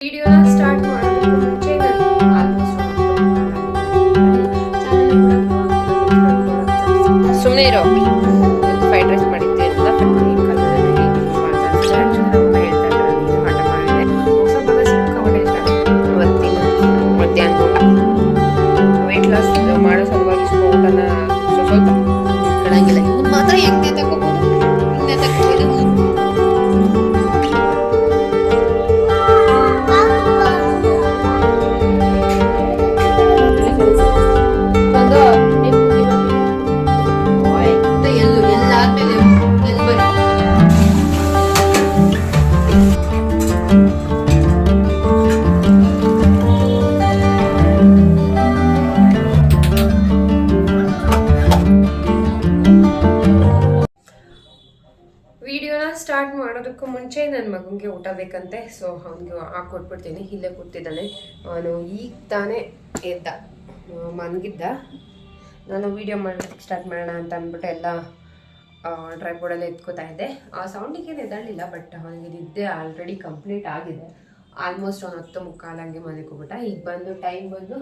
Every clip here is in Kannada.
ವಿಡಿಯೋನ ಸ್ಟಾರ್ಟ್ ಮಾಡೋದು ಮುಂಚೆ ನಾನು ಆಲ್ಮೋಸ್ಟ್ ಸುಮ್ಮನೆ ಇರೋ. ಸ್ಟಾರ್ಟ್ ಮಾಡೋದಕ್ಕೂ ಮುಂಚೆ ನನ್ನ ಮಗನಿಗೆ ಊಟ ಬೇಕಂತೆ ಸೊ ಅವನಿಗೆ ಹಾಕೊಟ್ಬಿಡ್ತೀನಿ ಇಲ್ಲೇ ಕೂತಿದ್ದಾನೆ ಅವನು ಈಗ ತಾನೇ ಎದ್ದ. ಮನಗಿದ್ದ. ನಾನು ವಿಡಿಯೋ ಮಾಡೋದಕ್ಕೆ ಸ್ಟಾರ್ಟ್ ಮಾಡೋಣ ಅಂತ ಅಂದ್ಬಿಟ್ಟು ಎಲ್ಲ ಅಲ್ಲಿ ಎತ್ಕೋತಾ ಇದ್ದೆ. ಆ ಸೌಂಡಿಗೆ ಏನು ಎದ್ದಾಳಿಲ್ಲ ಬಟ್ ಅವನಿಗೆ ನಿದ್ದೆ ಆಲ್ರೆಡಿ ಕಂಪ್ಲೀಟ್ ಆಗಿದೆ. ಆಲ್ಮೋಸ್ಟ್ ಅವ್ನು ಹತ್ತು ಮುಕ್ಕಾಲು ಹಂಗೆ ಮನೆಗೆ ಹೋಗ್ಬಿಟ್ಟ ಈಗ ಬಂದು ಟೈಮ್ ಬಂದು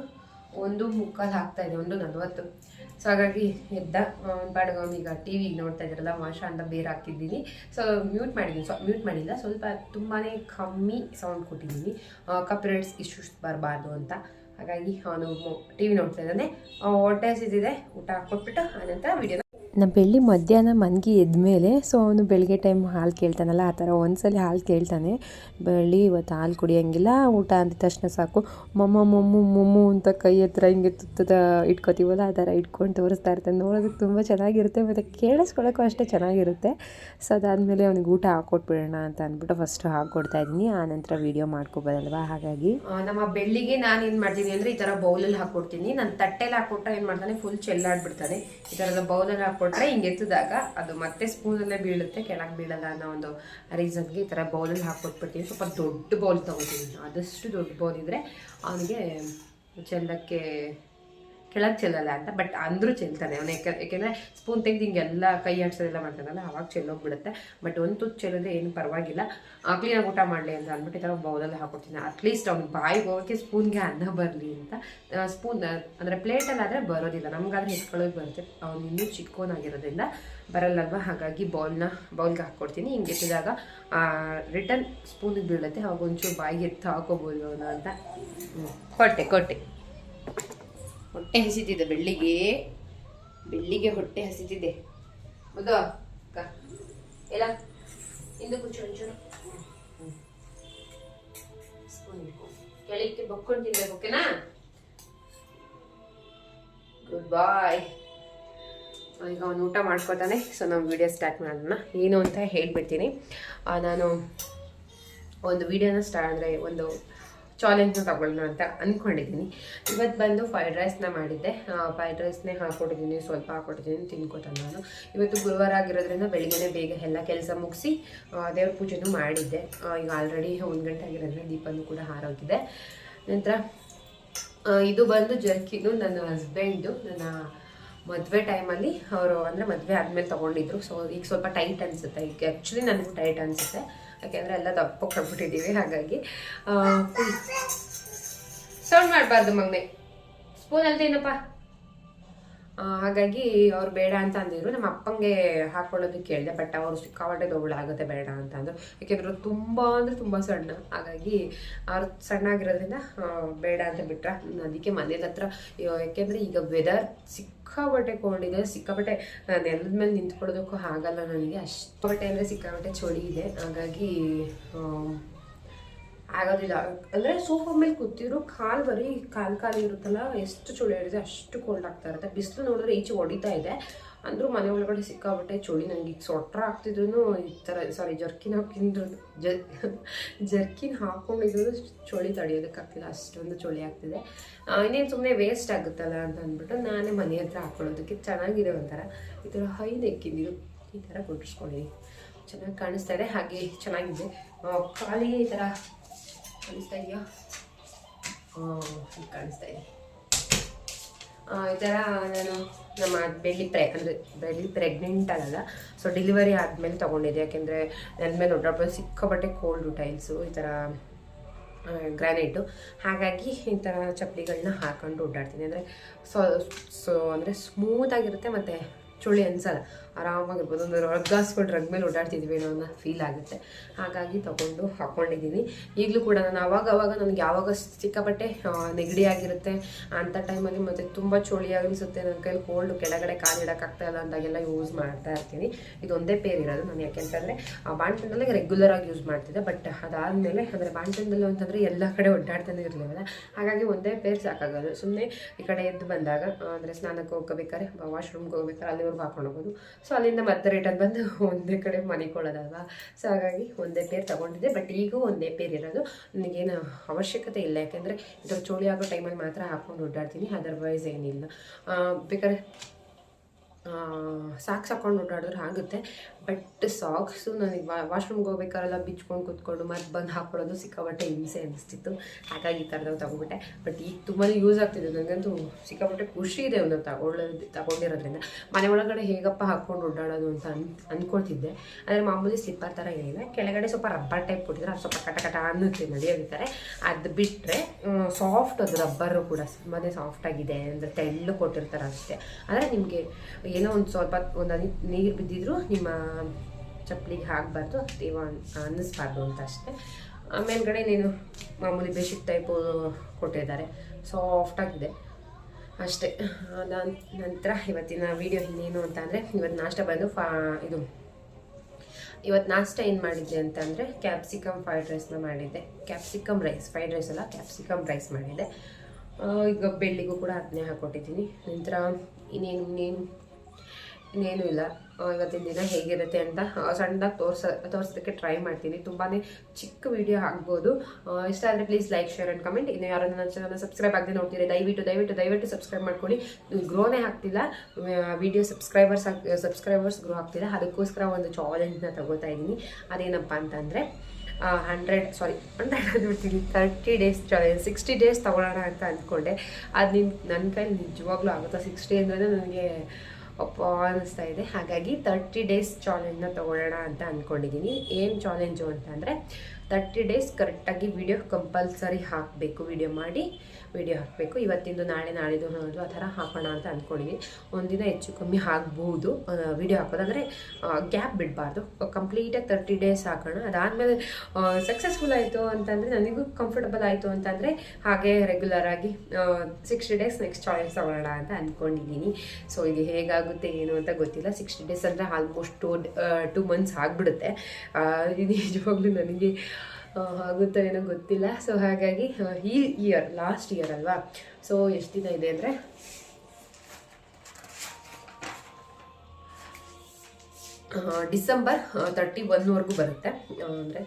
ಒಂದು ಮುಕ್ಕಾಲು ಹಾಕ್ತಾಯಿದೆ ಒಂದು ನಲ್ವತ್ತು. ಸೊ ಹಾಗಾಗಿ ಎದ್ದ ಬಾಡಗ ಈಗ ಟಿ ವಿ ನೋಡ್ತಾ ಇದ್ರಲ್ಲ ಮಾಷಾ ಅಂತ ಬೇರೆ ಹಾಕಿದ್ದೀನಿ ಸೊ ಮ್ಯೂಟ್ ಮಾಡಿದ್ದೀನಿ. ಸೊ ಮ್ಯೂಟ್ ಮಾಡಿಲ್ಲ. ಸ್ವಲ್ಪ ತುಂಬಾ ಕಮ್ಮಿ ಸೌಂಡ್ ಕೊಟ್ಟಿದ್ದೀನಿ. ಕಾಪಿರೈಟ್ಸ್ ಇಶ್ಯೂಸ್ ಬರಬಾರ್ದು ಅಂತ. ಹಾಗಾಗಿ ಅವನು ಟಿ ವಿ ನೋಡ್ತಾ ಇದ್ದಾನೆ. ಹೊಟ್ಟೆ ಹಸಿದಿದೆ ಊಟ ಕೊಟ್ಬಿಟ್ಟು ಆನಂತರ ವಿಡಿಯೋನ ನಮ್ಮ ಬೆಳ್ಳಿ ಮಧ್ಯಾಹ್ನ ಮನ್ಗಿ ಎದ್ಮೇಲೆ ಸೊ ಅವನು ಬೆಳಗ್ಗೆ ಟೈಮ್ ಹಾಲು ಕೇಳ್ತಾನಲ್ಲ, ಆ ಥರ ಒಂದ್ಸಲಿ ಹಾಲು ಕೇಳ್ತಾನೆ. ಬೆಳ್ಳಿ, ಇವತ್ತು ಹಾಲು ಕುಡಿಯೋಂಗಿಲ್ಲ, ಊಟ ಅಂದ ತಕ್ಷಣ ಸಾಕು. ಮಮ್ಮ, ಮಮ್ಮು ಮಮ್ಮು ಅಂತ ಕೈ ಹತ್ರ ಹಿಂಗೆ ತುತ್ತದ ಇಟ್ಕೋತೀವಲ್ಲ, ಆ ಥರ ಇಟ್ಕೊಂಡು ತೋರಿಸ್ತಾ ಇರ್ತಾನೆ. ನೋಡೋದಕ್ಕೆ ತುಂಬ ಚೆನ್ನಾಗಿರುತ್ತೆ, ಮತ್ತು ಕೇಳಿಸ್ಕೊಳ್ಳೋಕ್ಕೂ ಅಷ್ಟೇ ಚೆನ್ನಾಗಿರುತ್ತೆ. ಸೊ ಅದಾದಮೇಲೆ ಅವ್ನಿಗೆ ಊಟ ಹಾಕ್ಕೊಟ್ಬಿಡೋಣ ಅಂತ ಅಂದ್ಬಿಟ್ಟು ಫಸ್ಟ್ ಹಾಕ್ಕೊಡ್ತಾ ಇದ್ದೀನಿ. ಆ ನಂತರ ವೀಡಿಯೋ ಮಾಡ್ಕೊಬೋದಲ್ವಾ? ಹಾಗಾಗಿ. ನಮ್ಮ ಬೆಳ್ಳಿಗೆ ನಾನು ಏನು ಮಾಡ್ತೀನಿ ಅಂದರೆ ಈ ಥರ ಬೌಲಲ್ಲಿ ಹಾಕ್ಕೊಡ್ತೀನಿ ನಾನು ತಟ್ಟೆಲಿ ಹಾಕ್ಕೊಟ್ರೆ ಏನು ಮಾಡ್ತಾನೆ? ಫುಲ್ ಚೆಲ್ಲಾಡ್ಬಿಡ್ತಾನೆ. ಈ ಥರದ ಬೌಲಲ್ಲಿ ಹಾಕ್ಕೊಟ್ರೆ ಹಿಂಗೆ ಎತ್ತಿದಾಗ ಅದು ಮತ್ತೆ ಸ್ಪೂನಲ್ಲೇ ಬೀಳುತ್ತೆ, ಕೆಳಗೆ ಬೀಳಲ್ಲ ಅನ್ನೋ ಒಂದು ರೀಸನ್ಗೆ ಈ ಥರ ಬೌಲಲ್ಲಿ ಹಾಕ್ಕೊಟ್ಬಿಡ್ತೀನಿ. ಸ್ವಲ್ಪ ದೊಡ್ಡ ಬೌಲ್ ತೊಗೊತೀನಿ. ಆದಷ್ಟು ದೊಡ್ಡ ಬೌಲ್ ಇದ್ದರೆ ಅವನಿಗೆ ಚೆಲ್ಲಕ್ಕೆ ಕೆಳಗೆ ಚೆಲ್ಲಲ್ಲ ಅಂತ ಬಟ್ ಅಂದರೂ ಚೆಲ್ತಾನೆ ಅವನು. ಯಾಕೆ ಯಾಕೆಂದರೆ ಸ್ಪೂನ್ ತೆಗೆದು ಹಿಂಗೆಲ್ಲ ಕೈ ಆಡ್ಸೋದೆಲ್ಲ ಮಾಡ್ತಾನಲ್ಲ ಅವಾಗ ಚೆಲ್ಲೋಗ್ಬಿಡುತ್ತೆ. ಬಟ್ ಒಂದು ತುತ್ತು ಚೆಲ್ಲಿದ್ರೆ ಏನು ಪರವಾಗಿಲ್ಲ. ಕ್ಲೀನಾಗಿ ಊಟ ಮಾಡಲಿ ಅಂತ ಅಂದ್ಬಿಟ್ಟು ಈ ಥರ ಬೌಲಲ್ಲಿ ಹಾಕೊಡ್ತೀನಿ. ಅಟ್ಲೀಸ್ಟ್ ಅವ್ನು ಬಾಯಿಗೆ ಹೋಗೋಕ್ಕೆ ಸ್ಪೂನ್ಗೆ ಅನ್ನ ಬರಲಿ ಅಂತ. ಸ್ಪೂನ್ ಅಂದರೆ ಪ್ಲೇಟಲ್ಲಿ ಆದರೆ ಬರೋದಿಲ್ಲ. ನಮಗಾದ್ರೆ ಹಿಡ್ಕೊಳ್ಳೋಕೆ ಬರುತ್ತೆ. ಅವ್ನು ಇನ್ನೂ ಚಿಕ್ಕೋನಾಗಿರೋದ್ರಿಂದ ಬರಲ್ಲಲ್ವ? ಹಾಗಾಗಿ ಬೌಲ್ನ ಬೌಲ್ಗೆ ಹಾಕ್ಕೊಡ್ತೀನಿ ಹಿಂಗೆ ಎತ್ತಿದಾಗ ರಿಟರ್ನ್ ಸ್ಪೂನಿಗೆ ಬೀಳುತ್ತೆ. ಅವಾಗ ಒಂಚೂರು ಬಾಯಿಗೆ ಎತ್ತು ಹಾಕೋಬೋದು ಅಂತ. ಕೊಟ್ಟೆ ಕೊಟ್ಟೆ. ಹೊಟ್ಟೆ ಹಸಿತಿದೆ ಬೆಳ್ಳಿಗೆ. ಬೆಳ್ಳಿಗೆ ಹೊಟ್ಟೆ ಹಸಿತಿದೆ. ಮುದ ಅಕ್ಕ. ಎಲ್ಲ? ಇಂದು ಕುಚ್ಚು ಒಂಚೂರು ಸ್ಪೂನ್ ಕೆಳಕ್ಕೆ ಬಕ್ಕೊಂಡು ತಿನ್ಬೇಕು ಓಕೆನಾ? ಗುಡ್ ಬಾಯ್ ಈಗ ಅವನು ಊಟ ಮಾಡ್ಕೋತಾನೆ ಸೊ ನಾವು ವಿಡಿಯೋ ಸ್ಟಾರ್ಟ್ ಮಾಡೋಣ. ಏನು ಅಂತ ಹೇಳಿಬಿಡ್ತೀನಿ. ನಾನು ಒಂದು ವಿಡಿಯೋನ ಸ್ಟಾರ್ಟ್ ಅಂದರೆ ಒಂದು ಚಾಲೆಂಜ್ನ ತಗೊಳ್ಳೋಣ ಅಂತ ಅಂದ್ಕೊಂಡಿದ್ದೀನಿ ಇವತ್ತು ಬಂದು ಫ್ರೈಡ್ ರೈಸ್ನ ಮಾಡಿದ್ದೆ. ಫ್ರೈಡ್ ರೈಸ್ನೇ ಹಾಕ್ಕೊಟ್ಟಿದ್ದೀನಿ ಸ್ವಲ್ಪ ಹಾಕ್ಕೊಟ್ಟಿದ್ದೀನಿ ತಿನ್ಕೋತಾನೆ ನಾನು. ಇವತ್ತು ಗುರುವಾರ ಆಗಿರೋದ್ರಿಂದ ಬೆಳಿಗ್ಗೆ ಬೇಗ ಎಲ್ಲ ಕೆಲಸ ಮುಗಿಸಿ ದೇವ್ರ ಪೂಜೆನೂ ಮಾಡಿದ್ದೆ. ಈಗ ಆಲ್ರೆಡಿ ಒಂದು ಗಂಟೆ ಆಗಿರೋದ್ರಿಂದ ದೀಪನೂ ಕೂಡ ಹಾರೋಗಿದೆ. ನಂತರ ಇದು ಬಂದು ಜರ್ಕಿನು ನನ್ನ ಹಸ್ಬೆಂಡು ನನ್ನ ಮದುವೆ ಟೈಮಲ್ಲಿ ಅವರು ಅಂದರೆ ಮದುವೆ ಆದಮೇಲೆ ತೊಗೊಂಡಿದ್ರು. ಸೊ ಈಗ ಸ್ವಲ್ಪ ಟೈಟ್ ಅನಿಸುತ್ತೆ. ಈಗ ಆ್ಯಕ್ಚುಲಿ ನನಗೂ ಟೈಟ್ ಅನಿಸುತ್ತೆ. ಯಾಕೆಂದರೆ ಎಲ್ಲ ದಪ್ಪ ಕಟ್ಬಿಟ್ಟಿದ್ದೀವಿ ಹಾಗಾಗಿ. ಸೌಂಡ್ ಮಾಡಬಾರ್ದು ಮಗ್ನೆ. ಸ್ಪೂನ್ ಅಲ್ದೇನಪ್ಪ? ಆ, ಹಾಗಾಗಿ ಅವ್ರು ಬೇಡ ಅಂತ ಅಂದಿದ್ರು. ನಮ್ಮ ಅಪ್ಪಂಗೆ ಹಾಕೊಳ್ಳೋದಕ್ಕೆ ಕೇಳಿದೆ ಬಟ್ ಅವರು ಸಿಕ್ಕಾಪಟ್ಟೆ ಆಗುತ್ತೆ ಬೇಡ ಅಂತ ಅಂದರು. ಯಾಕೆಂದ್ರೆ ತುಂಬಾ ಅಂದರೆ ತುಂಬ ಸಣ್ಣ. ಹಾಗಾಗಿ ಅವ್ರು ಸಣ್ಣ ಆಗಿರೋದ್ರಿಂದ ಬೇಡ ಅಂತ ಬಿಟ್ರ. ಅದಕ್ಕೆ ಮನೇಲಿ ಹತ್ರ ಯಾಕೆಂದ್ರೆ ಈಗ ವೆದರ್ ಸಿಕ್ಕಾಪಟ್ಟೆ ಕೋಲ್ಡ್ ಸಿಕ್ಕಾಪಟ್ಟೆ ನೆಲದ ಮೇಲೆ ನಿಂತ್ಕೊಳ್ಳೋದಕ್ಕೂ ಆಗಲ್ಲ ನನಗೆ. ಅಷ್ಟು ಬಟ್ಟೆ ಅಂದರೆ ಸಿಕ್ಕಾಪಟ್ಟೆ ಚಳಿ ಇದೆ. ಹಾಗಾಗಿ ಆಗೋದಿಲ್ಲ. ಅಂದರೆ ಸೋಫಾ ಮೇಲೆ ಕೂತಿರೋ ಕಾಲು ಬರೀ ಕಾಲು ಕಾಲು ಇರುತ್ತಲ್ಲ, ಎಷ್ಟು ಚಳಿ ಹಿಡಿದೆ ಅಷ್ಟು ಕೋಲ್ಡ್ ಆಗ್ತಾ ಇರುತ್ತೆ. ಬಿಸಿಲು ನೋಡಿದ್ರೆ ಈಚೆ ಹೊಡಿತಾ ಇದೆ. ಅಂದರೂ ಮನೆ ಒಳಗಡೆ ಸಿಕ್ಕಾಬಿಟ್ಟೆ ಚಳಿ ನನಗೆ ಈಗ ಸೊಟ್ರ ಹಾಕ್ತಿದ್ರು ಈ ಥರ ಸಾರಿ ಜರ್ಕಿನ್ ಹಾಕಿದ್ರು ಜರ್ ಜರ್ಕಿನ್ ಹಾಕ್ಕೊಂಡಿದ್ರು ಚಳಿ ತಡೆಯೋದಕ್ಕಾಗ್ತಿಲ್ಲ ಅಷ್ಟೊಂದು ಚಳಿ ಆಗ್ತಿದೆ. ಇನ್ನೇನು ಸುಮ್ಮನೆ ವೇಸ್ಟ್ ಆಗುತ್ತಲ್ಲ ಅಂತ ಅಂದ್ಬಿಟ್ಟು ನಾನೇ ಮನೆ ಹತ್ರ ಹಾಕೊಳ್ಳೋದಕ್ಕೆ ಚೆನ್ನಾಗಿದೆ ಒಂಥರ. ಈ ಥರ ಹೈ ನೆಕ್ಕಿದ್ದೀರು ಈ ಥರ ಕೊಟ್ಟಿಸ್ಕೊಂಡಿದ್ದೀನಿ ಚೆನ್ನಾಗಿ ಕಾಣಿಸ್ತಾ ಇದೆ. ಹಾಗೆ ಚೆನ್ನಾಗಿದೆ. ಖಾಲಿ ಈ ಥರ ಕಾಣಿಸ್ತಾ ಇದೆಯಾ? ಕಾಣಿಸ್ತಾ ಇದೆ. ಈ ಥರ ನಾನು ನಮ್ಮ ಬೆಳ್ಳಿ ಪ್ರೆ, ಅಂದರೆ ಬೆಳ್ಳಿ ಪ್ರೆಗ್ನೆಂಟ್ ಆಗಲ್ಲ. ಸೊ ಡೆಲಿವರಿ ಆದಮೇಲೆ ತೊಗೊಂಡಿದ್ದೆ. ಯಾಕೆಂದರೆ ನನ್ನ ಮೇಲೆ ಒಡ್ಡಾಡ್ಬೋದು ಸಿಕ್ಕಾಪಟ್ಟೆ ಕೋಲ್ಡು ಟೈಲ್ಸು ಈ ಥರ ಗ್ರಾನೈಟು ಹಾಗಾಗಿ ಈ ಥರ ಚಪ್ಪಲಿಗಳನ್ನ ಹಾಕೊಂಡು ಓಡಾಡ್ತೀನಿ. ಅಂದರೆ ಸೊ ಸೊ ಅಂದರೆ ಸ್ಮೂತಾಗಿರುತ್ತೆ ಮತ್ತು ಚುಳಿ ಅನ್ಸಲ್ಲ. ಆರಾಮಾಗಿರ್ಬೋದು. ಒಂದು ರಗ್ಗಾಸ್ಕೊಂಡು ರಗ್ ಮೇಲೆ ಓಡಾಡ್ತಿದ್ವಿ ಅನ್ನೋ ಅನ್ನೋ ಫೀಲ್ ಆಗುತ್ತೆ. ಹಾಗಾಗಿ ತೊಗೊಂಡು ಹಾಕ್ಕೊಂಡಿದ್ದೀನಿ ಈಗಲೂ ಕೂಡ ನಾನು ಅವಾಗ ಅವಾಗ ನನಗೆ ಯಾವಾಗ ಸಿಕ್ಕಾಪಟ್ಟೆ ಆ, ನೆಗಡಿ ಆಗಿರುತ್ತೆ ಅಂಥ ಟೈಮಲ್ಲಿ ಮತ್ತು ತುಂಬ ಚಳಿ ಅನಿಸುತ್ತೆ. ನನ್ನ ಕೈಲಿ ಕೋಲ್ಡ್ ಕೆಳಗಡೆ ಕಾಲು ಇಡೋಕ್ಕಾಗ್ತಾ ಇಲ್ಲ ಅಂದಾಗೆಲ್ಲ ಯೂಸ್ ಮಾಡ್ತಾ ಇರ್ತೀನಿ. ಇದು ಒಂದೇ ಪೇರ್ ಇರೋದು. ನಾನು ಯಾಕೆಂತಂದರೆ ಬಾಣ್ತನದಲ್ಲಿ ರೆಗ್ಯುಲರ್ ಆಗಿ ಯೂಸ್ ಮಾಡ್ತಿದ್ದೆ. ಬಟ್ ಅದಾದಮೇಲೆ ಅಂದರೆ ಬಾಣ್ತನದಲ್ಲಿ ಅಂತಂದರೆ ಎಲ್ಲ ಕಡೆ ಓಡಾಡ್ತಾನೆ ಇರಲಿಲ್ಲ ಹಾಗಾಗಿ ಒಂದೇ ಪೇರ್ ಸಾಕಾಗೋದು. ಸುಮ್ಮನೆ ಈ ಕಡೆ ಎದ್ದು ಬಂದಾಗ ಅಂದರೆ ಸ್ನಾನಕ್ಕೆ ಹೋಗ್ಬೇಕಾದ್ರೆ ವಾಶ್ರೂಮ್ಗೆ ಹೋಗ್ಬೇಕಾದ್ರೆ ಅಲ್ಲಿವರೆಗೂ ಹಾಕ್ಕೊಂಡು ಹೋಗೋದು. ಸೊ ಅಲ್ಲಿಂದ ಮತ್ತೆ ರಿಟರ್ನ್ ಬಂದು ಒಂದೇ ಕಡೆ ಮನಿಕೊಳ್ಳೋದಲ್ವಾ ಸೊ ಹಾಗಾಗಿ ಒಂದೇ ಪೇರ್ ತೊಗೊಂಡಿದ್ದೆ ಬಟ್ ಈಗೂ ಒಂದೇ ಪೇರ್ ಇರೋದು. ನನಗೇನು ಅವಶ್ಯಕತೆ ಇಲ್ಲ, ಯಾಕೆಂದರೆ ಇದ್ರ ಚೋಳಿ ಆಗೋ ಟೈಮಲ್ಲಿ ಮಾತ್ರ ಹಾಕ್ಕೊಂಡು ಓಡಾಡ್ತೀನಿ ಅದರ್ವೈಸ್ ಏನಿಲ್ಲ. ಬೇಕಾದ್ರೆ ಸಾಕ್ಸ್ ಹಾಕೊಂಡು ಓಡಾಡಿದ್ರೆ ಆಗುತ್ತೆ. But socks. ನನಗೆ ವಾಶ್ರೂಮ್ಗೆ ಹೋಗ್ಬೇಕಾರೆಲ್ಲ ಬಿಚ್ಕೊಂಡು ಕೂತ್ಕೊಂಡು ಮತ್ತೆ ಬಂದು ಹಾಕೊಳ್ಳೋದು ಸಿಕ್ಕಾಪಟ್ಟೆ ಹಿಂಸೆ ಅನಿಸ್ತಿತ್ತು. ಹಾಗಾಗಿ ಈ ಥರದವು ತಗೊಂಡ್ಬಿಟ್ಟೆ ಬಟ್ ಈಗ ತುಂಬಾ ಯೂಸ್ ಆಗ್ತಿದೆ. ನನಗಂತೂ ಸಿಕ್ಕಾಪಟ್ಟೆ ಖುಷಿ ಇದೆ ಒಂದು ತಗೊಳ್ಳೋದು, ತಗೊಂಡಿರೋದ್ರಿಂದ. ಮನೆ ಒಳಗಡೆ ಹೇಗಪ್ಪ ಹಾಕ್ಕೊಂಡು ಓಡಾಡೋದು ಅಂತ ಅನ್ ಅಂದ್ಕೊಳ್ತಿದ್ದೆ ಅಂದರೆ ಮಾಮೂಲಿ ಸ್ಲಿಪ್ಪರ್ ಥರ ಏನಿಲ್ಲ. ಕೆಳಗಡೆ ಸ್ವಲ್ಪ ರಬ್ಬರ್ ಟೈಪ್ ಕೊಟ್ಟಿದ್ರೆ ಅದು ಸ್ವಲ್ಪ ಕಟ ಕಟ ಅನ್ನುತ್ತೆ ನಡೆಯೋಗಿದ್ದಾರೆ ಅದು ಬಿಟ್ಟರೆ ಸಾಫ್ಟ್ ಅದು ರಬ್ಬರು ಕೂಡ ತುಂಬಾ ಸಾಫ್ಟ್ ಆಗಿದೆ ಅಂದರೆ ತೆಳ್ಳು ಕೊಟ್ಟಿರ್ತಾರೆ ಅಷ್ಟೇ ಅಂದರೆ ನಿಮಗೆ ಏನೋ ಒಂದು ಸ್ವಲ್ಪ, ಒಂದು ನೀರು ಬಿದ್ದಿದ್ರು ನಿಮ್ಮ ಚಪ್ಪಲಿಗೆ ಹಾಕಬಾರ್ದು ತೇವ ಅನ್- ಅನ್ನಿಸ್ಬಾರ್ದು ಅಂತ ಅಷ್ಟೇ. ಆಮೇಲೆಗಡೆ ಮೇಲ್ಗಡೆ ನೀನು ಮಾಮೂಲಿ ಬೆಡ್ಶೀಟ್ ಟೈಪು ಕೊಟ್ಟಿದ್ದಾರೆ. ಸಾಫ್ಟಾಗಿದೆ ಅಷ್ಟೇ. ಅದಾದ ನಂತರ ಇವತ್ತಿನ ವೀಡಿಯೋ ಇನ್ನೇನು ಅಂತ ಅಂದರೆ ಇವತ್ತು ನಾಷ್ಟ ಬಂದು ಫಾ ಇದು ಇವತ್ತು ನಾಷ್ಟ ಏನು ಮಾಡಿದ್ದೆ ಅಂತಂದರೆ ಕ್ಯಾಪ್ಸಿಕಮ್ ಫ್ರೈಡ್ ರೈಸ್ನ ಮಾಡಿದ್ದೆ. ಕ್ಯಾಪ್ಸಿಕಮ್ ರೈಸ್ ಫ್ರೈಡ್ ರೈಸ್ ಅಲ್ಲ ಕ್ಯಾಪ್ಸಿಕಮ್ ರೈಸ್ ಮಾಡಿದ್ದೆ. ಈಗ ಬೆಳ್ಳಿಗೂ ಕೂಡ ಅದನ್ನೇ ಹಾಕ್ಕೊಟ್ಟಿದ್ದೀನಿ ನಂತರ ಇನ್ನೇನು ಇನ್ನೇನು ಇನ್ನೇನು ಇಲ್ಲ. ಇವತ್ತಿನ ದಿನ ಹೇಗಿರುತ್ತೆ ಅಂತ ಸಣ್ಣದಾಗಿ ತೋರ್ಸ, ತೋರಿಸೋದಕ್ಕೆ ಟ್ರೈ ಮಾಡ್ತೀನಿ. ತುಂಬಾ ಚಿಕ್ಕ ವಿಡಿಯೋ ಆಗ್ಬೋದು. ಇಷ್ಟ ಆದರೆ please like share and comment ಇನ್ನು ಯಾರು ನನ್ನ ಚಾನಲ್ ಸಬ್ಸ್ಕ್ರೈಬ್ ಆಗದೆ ನೋಡ್ತೀರಿ ದಯವಿಟ್ಟು ದಯವಿಟ್ಟು ದಯವಿಟ್ಟು ಸಬ್ಸ್ಕ್ರೈಬ್ ಮಾಡ್ಕೊಳ್ಳಿ. ಗ್ರೋನೇ ಆಗ್ತಿಲ್ಲ. ವಿಡಿಯೋ ಸಬ್ಸ್ಕ್ರೈಬರ್ಸ್ ಸಬ್ಸ್ಕ್ರೈಬರ್ಸ್ ಗ್ರೋ ಆಗ್ತಿಲ್ಲ. ಅದಕ್ಕೋಸ್ಕರ ಒಂದು ಚಾಲೆಂಜ್ನ ತಗೋತಾ ಇದ್ದೀನಿ. ಅದೇನಪ್ಪ ಅಂತಂದರೆ ಹಂಡ್ರೆಡ್ ಸಾರಿ hundred ಅಂದ್ಬಿಡ್ತೀನಿ thirty days challenge sixty days ತಗೊಳ್ಳೋಣ ಅಂತ ಅಂದ್ಕೊಂಡೆ. ಅದು ನಿನ್ನ ನನ್ನ ಕೈಲಿ ನಿಜವಾಗ್ಲೂ ಆಗುತ್ತಾ? ಸಿಕ್ಸ್ಟಿ ಅಂದ್ರೆ ನನಗೆ ಅಪ್ಪ ಅನ್ನಿಸ್ತಾ ಇದೆ. ಹಾಗಾಗಿ ತರ್ಟಿ ಡೇಸ್ ಚಾಲೆಂಜ್ನ ತೊಗೊಳ್ಳೋಣ ಅಂತ ಅಂದ್ಕೊಂಡಿದ್ದೀನಿ ಏನು ಚಾಲೆಂಜು ಅಂತಂದರೆ ತರ್ಟಿ ಡೇಸ್ ಕರೆಕ್ಟಾಗಿ ವಿಡಿಯೋ ಕಂಪಲ್ಸರಿ ಹಾಕಬೇಕು. ವಿಡಿಯೋ ಮಾಡಿ. ವಿಡಿಯೋ ಹಾಕಬೇಕು. ಇವತ್ತಿಂದು, ನಾಳೆ, ನಾಳಿದ್ದು ಅನ್ನೋದು ಆ ಥರ ಹಾಕೋಣ ಅಂತ ಅಂದ್ಕೊಂಡಿದ್ದೀನಿ ಒಂದಿನ ಹೆಚ್ಚು ಕಮ್ಮಿ ಆಗ್ಬೋದು ವಿಡಿಯೋ ಹಾಕೋದು. ಅಂದರೆ ಗ್ಯಾಪ್ ಬಿಡಬಾರ್ದು. ಕಂಪ್ಲೀಟಾಗಿ ತರ್ಟಿ ಡೇಸ್ ಹಾಕೋಣ. ಅದಾದಮೇಲೆ ಸಕ್ಸಸ್ಫುಲ್ ಆಯಿತು ಅಂತಂದರೆ, ನನಗೂ ಕಂಫರ್ಟಬಲ್ ಆಯಿತು ಅಂತಂದರೆ, ಹಾಗೆ ರೆಗ್ಯುಲರ್ ಆಗಿ ಸಿಕ್ಸ್ಟಿ ಡೇಸ್ ನೆಕ್ಸ್ಟ್ ಚಾಯ್ಸ್ ತಗೊಳ್ಳೋಣ ಅಂತ ಅಂದ್ಕೊಂಡಿದ್ದೀನಿ ಸೊ ಇದು ಹೇಗಾಗುತ್ತೆ, ಏನು ಅಂತ ಗೊತ್ತಿಲ್ಲ. ಸಿಕ್ಸ್ಟಿ ಡೇಸ್ ಅಂದರೆ ಆಲ್ಮೋಸ್ಟ್ ಟೂ ಟೂ ಮಂತ್ಸ್ ಆಗಿಬಿಡುತ್ತೆ. ಇದು ನಿಜವಾಗ್ಲೂ ನನಗೆ ಆಗುತ್ತೋ ಏನೋ ಗೊತ್ತಿಲ್ಲ. ಸೊ ಹಾಗಾಗಿ ಈ ಇಯರ್ ಲಾಸ್ಟ್ ಇಯರ್ ಅಲ್ವಾ? ಸೊ ಎಷ್ಟು ದಿನ ಇದೆ ಅಂದರೆ? ಡಿಸೆಂಬರ್ ತರ್ಟಿ ಒನ್ವರೆಗೂ ಬರುತ್ತೆ. ಅಂದರೆ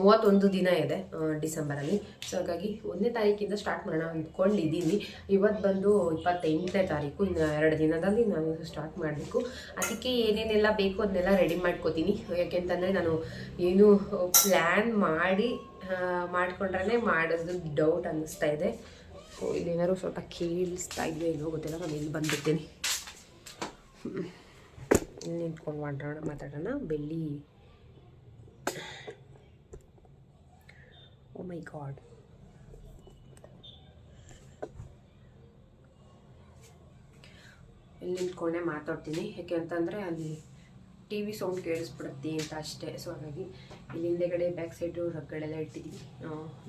ಮೂವತ್ತೊಂದು ದಿನ ಇದೆ ಡಿಸೆಂಬರಲ್ಲಿ. ಸೊ ಹಾಗಾಗಿ ಒಂದನೇ ತಾರೀಕಿಂದ ಸ್ಟಾರ್ಟ್ ಮಾಡೋಣ ಅಂದ್ಕೊಂಡಿದ್ದೀನಿ. ಇವತ್ತು ಬಂದು ಇಪ್ಪತ್ತೆಂಟನೇ ತಾರೀಕು, ಇನ್ನು ಎರಡು ದಿನದಲ್ಲಿ ನಾನು ಸ್ಟಾರ್ಟ್ ಮಾಡಬೇಕು. ಅದಕ್ಕೆ ಏನೇನೆಲ್ಲ ಬೇಕು ಅದನ್ನೆಲ್ಲ ರೆಡಿ ಮಾಡ್ಕೋತೀನಿ. ಯಾಕೆಂತಂದರೆ ನಾನು ಏನು ಪ್ಲ್ಯಾನ್ ಮಾಡಿ ಮಾಡಿಕೊಂಡ್ರೆ ಮಾಡೋದು ಡೌಟ್ ಅನ್ನಿಸ್ತಾ ಇದೆ. ಸೊ ಇಲ್ಲೇನಾದ್ರು ಸ್ವಲ್ಪ ಕೇಳಿಸ್ತಾ ಇದೆಯೋ ಏನೋ ಗೊತ್ತಿಲ್ಲ, ನಾನು ಇಲ್ಲಿ ಹ್ಮ್. ಇಲ್ಲಿ ನಿಂತ್ಕೊಂಡು ಮಾತಾಡೋಣ ಮಾತಾಡೋಣ. ಬೆಳ್ಳಿ ಓ ಮೈ ಗಾಡ್ ಇಲ್ಲಿ ನಿಂತ್ಕೊಂಡೆ ಮಾತಾಡ್ತೀನಿ. ಯಾಕೆ ಅಂತಂದರೆ ಅಲ್ಲಿ ಟಿ ವಿ ಸೌಂಡ್ ಕೇಳಿಸ್ಬಿಡುತ್ತೆ ಅಂತ ಅಷ್ಟೇ. ಸೊ ಹಾಗಾಗಿ ಇಲ್ಲಿ ಹಿಂದೆಗಡೆ ಬ್ಯಾಕ್ ಸೈಡು ರಗ್ಗಳೆಲ್ಲ ಇಟ್ಟಿದ್ದೀನಿ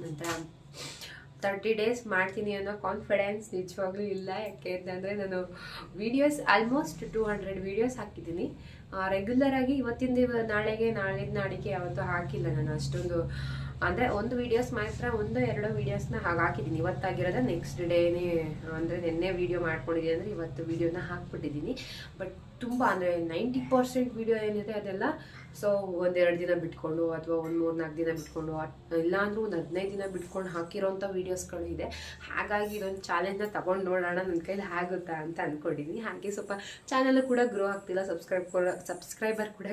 ನಂತರ ತರ್ಟಿ ಡೇಸ್ ಮಾಡ್ತೀನಿ ಅನ್ನೋ ಕಾನ್ಫಿಡೆನ್ಸ್ ನಿಜವಾಗ್ಲೂ ಇಲ್ಲ. ಯಾಕೆ ಅಂತಂದರೆ ನಾನು videos almost two hundred videos ಹಾಕಿದ್ದೀನಿ. ರೆಗ್ಯುಲರಾಗಿ ಇವತ್ತಿನ ದಿವ ನಾಳೆಗೆ ನಾಳಿದ್ದು ನಾಳೆಗೆ ಯಾವತ್ತೂ ಹಾಕಿಲ್ಲ ನಾನು. ಅಷ್ಟೊಂದು ಅಂದರೆ ಒಂದು ವೀಡಿಯೋಸ್ ಮಾತ್ರ, ಒಂದು ಎರಡು ವೀಡಿಯೋಸ್ನ ಹಾಗೆ ಹಾಕಿದ್ದೀನಿ. ಇವತ್ತಾಗಿರೋದ ನೆಕ್ಸ್ಟ್ ಡೇನೇ ಅಂದರೆ ನಿನ್ನೆ ವೀಡಿಯೋ ಮಾಡ್ಕೊಂಡಿದ್ದೀನಿ ಅಂದರೆ ಇವತ್ತು ವೀಡಿಯೋನ ಹಾಕ್ಬಿಟ್ಟಿದ್ದೀನಿ. ಬಟ್ ತುಂಬ ಅಂದರೆ ನೈಂಟಿ ಪರ್ಸೆಂಟ್ ವೀಡಿಯೋ ಏನಿದೆ ಅದೆಲ್ಲ ಸೊ ಒಂದೆರಡು ದಿನ ಬಿಟ್ಕೊಂಡು ಅಥವಾ ಒಂದು ಮೂರು ನಾಲ್ಕು ದಿನ ಬಿಟ್ಕೊಂಡು ಇಲ್ಲ ಇಲ್ಲಾಂದ್ರೂ ಒಂದು ಹದಿನೈದು ದಿನ ಬಿಟ್ಕೊಂಡು ಹಾಕಿರೋಂಥ ವೀಡಿಯೋಸ್ಗಳು ಇದೆ ಹಾಗಾಗಿ ಇದೊಂದು ಚಾಲೆಂಜ್ನ ತಗೊಂಡು ನೋಡೋಣ ನನ್ನ ಕೈಲಿ ಆಗುತ್ತಾ ಅಂತ ಅಂದ್ಕೊಂಡಿದ್ದೀನಿ ಹಾಗೆ ಸ್ವಲ್ಪ ಚಾನಲ್ ಕೂಡ ಗ್ರೋ ಆಗ್ತಿಲ್ಲ. ಸಬ್ಸ್ಕ್ರೈಬ್ ಸಬ್ಸ್ಕ್ರೈಬರ್ ಕೂಡ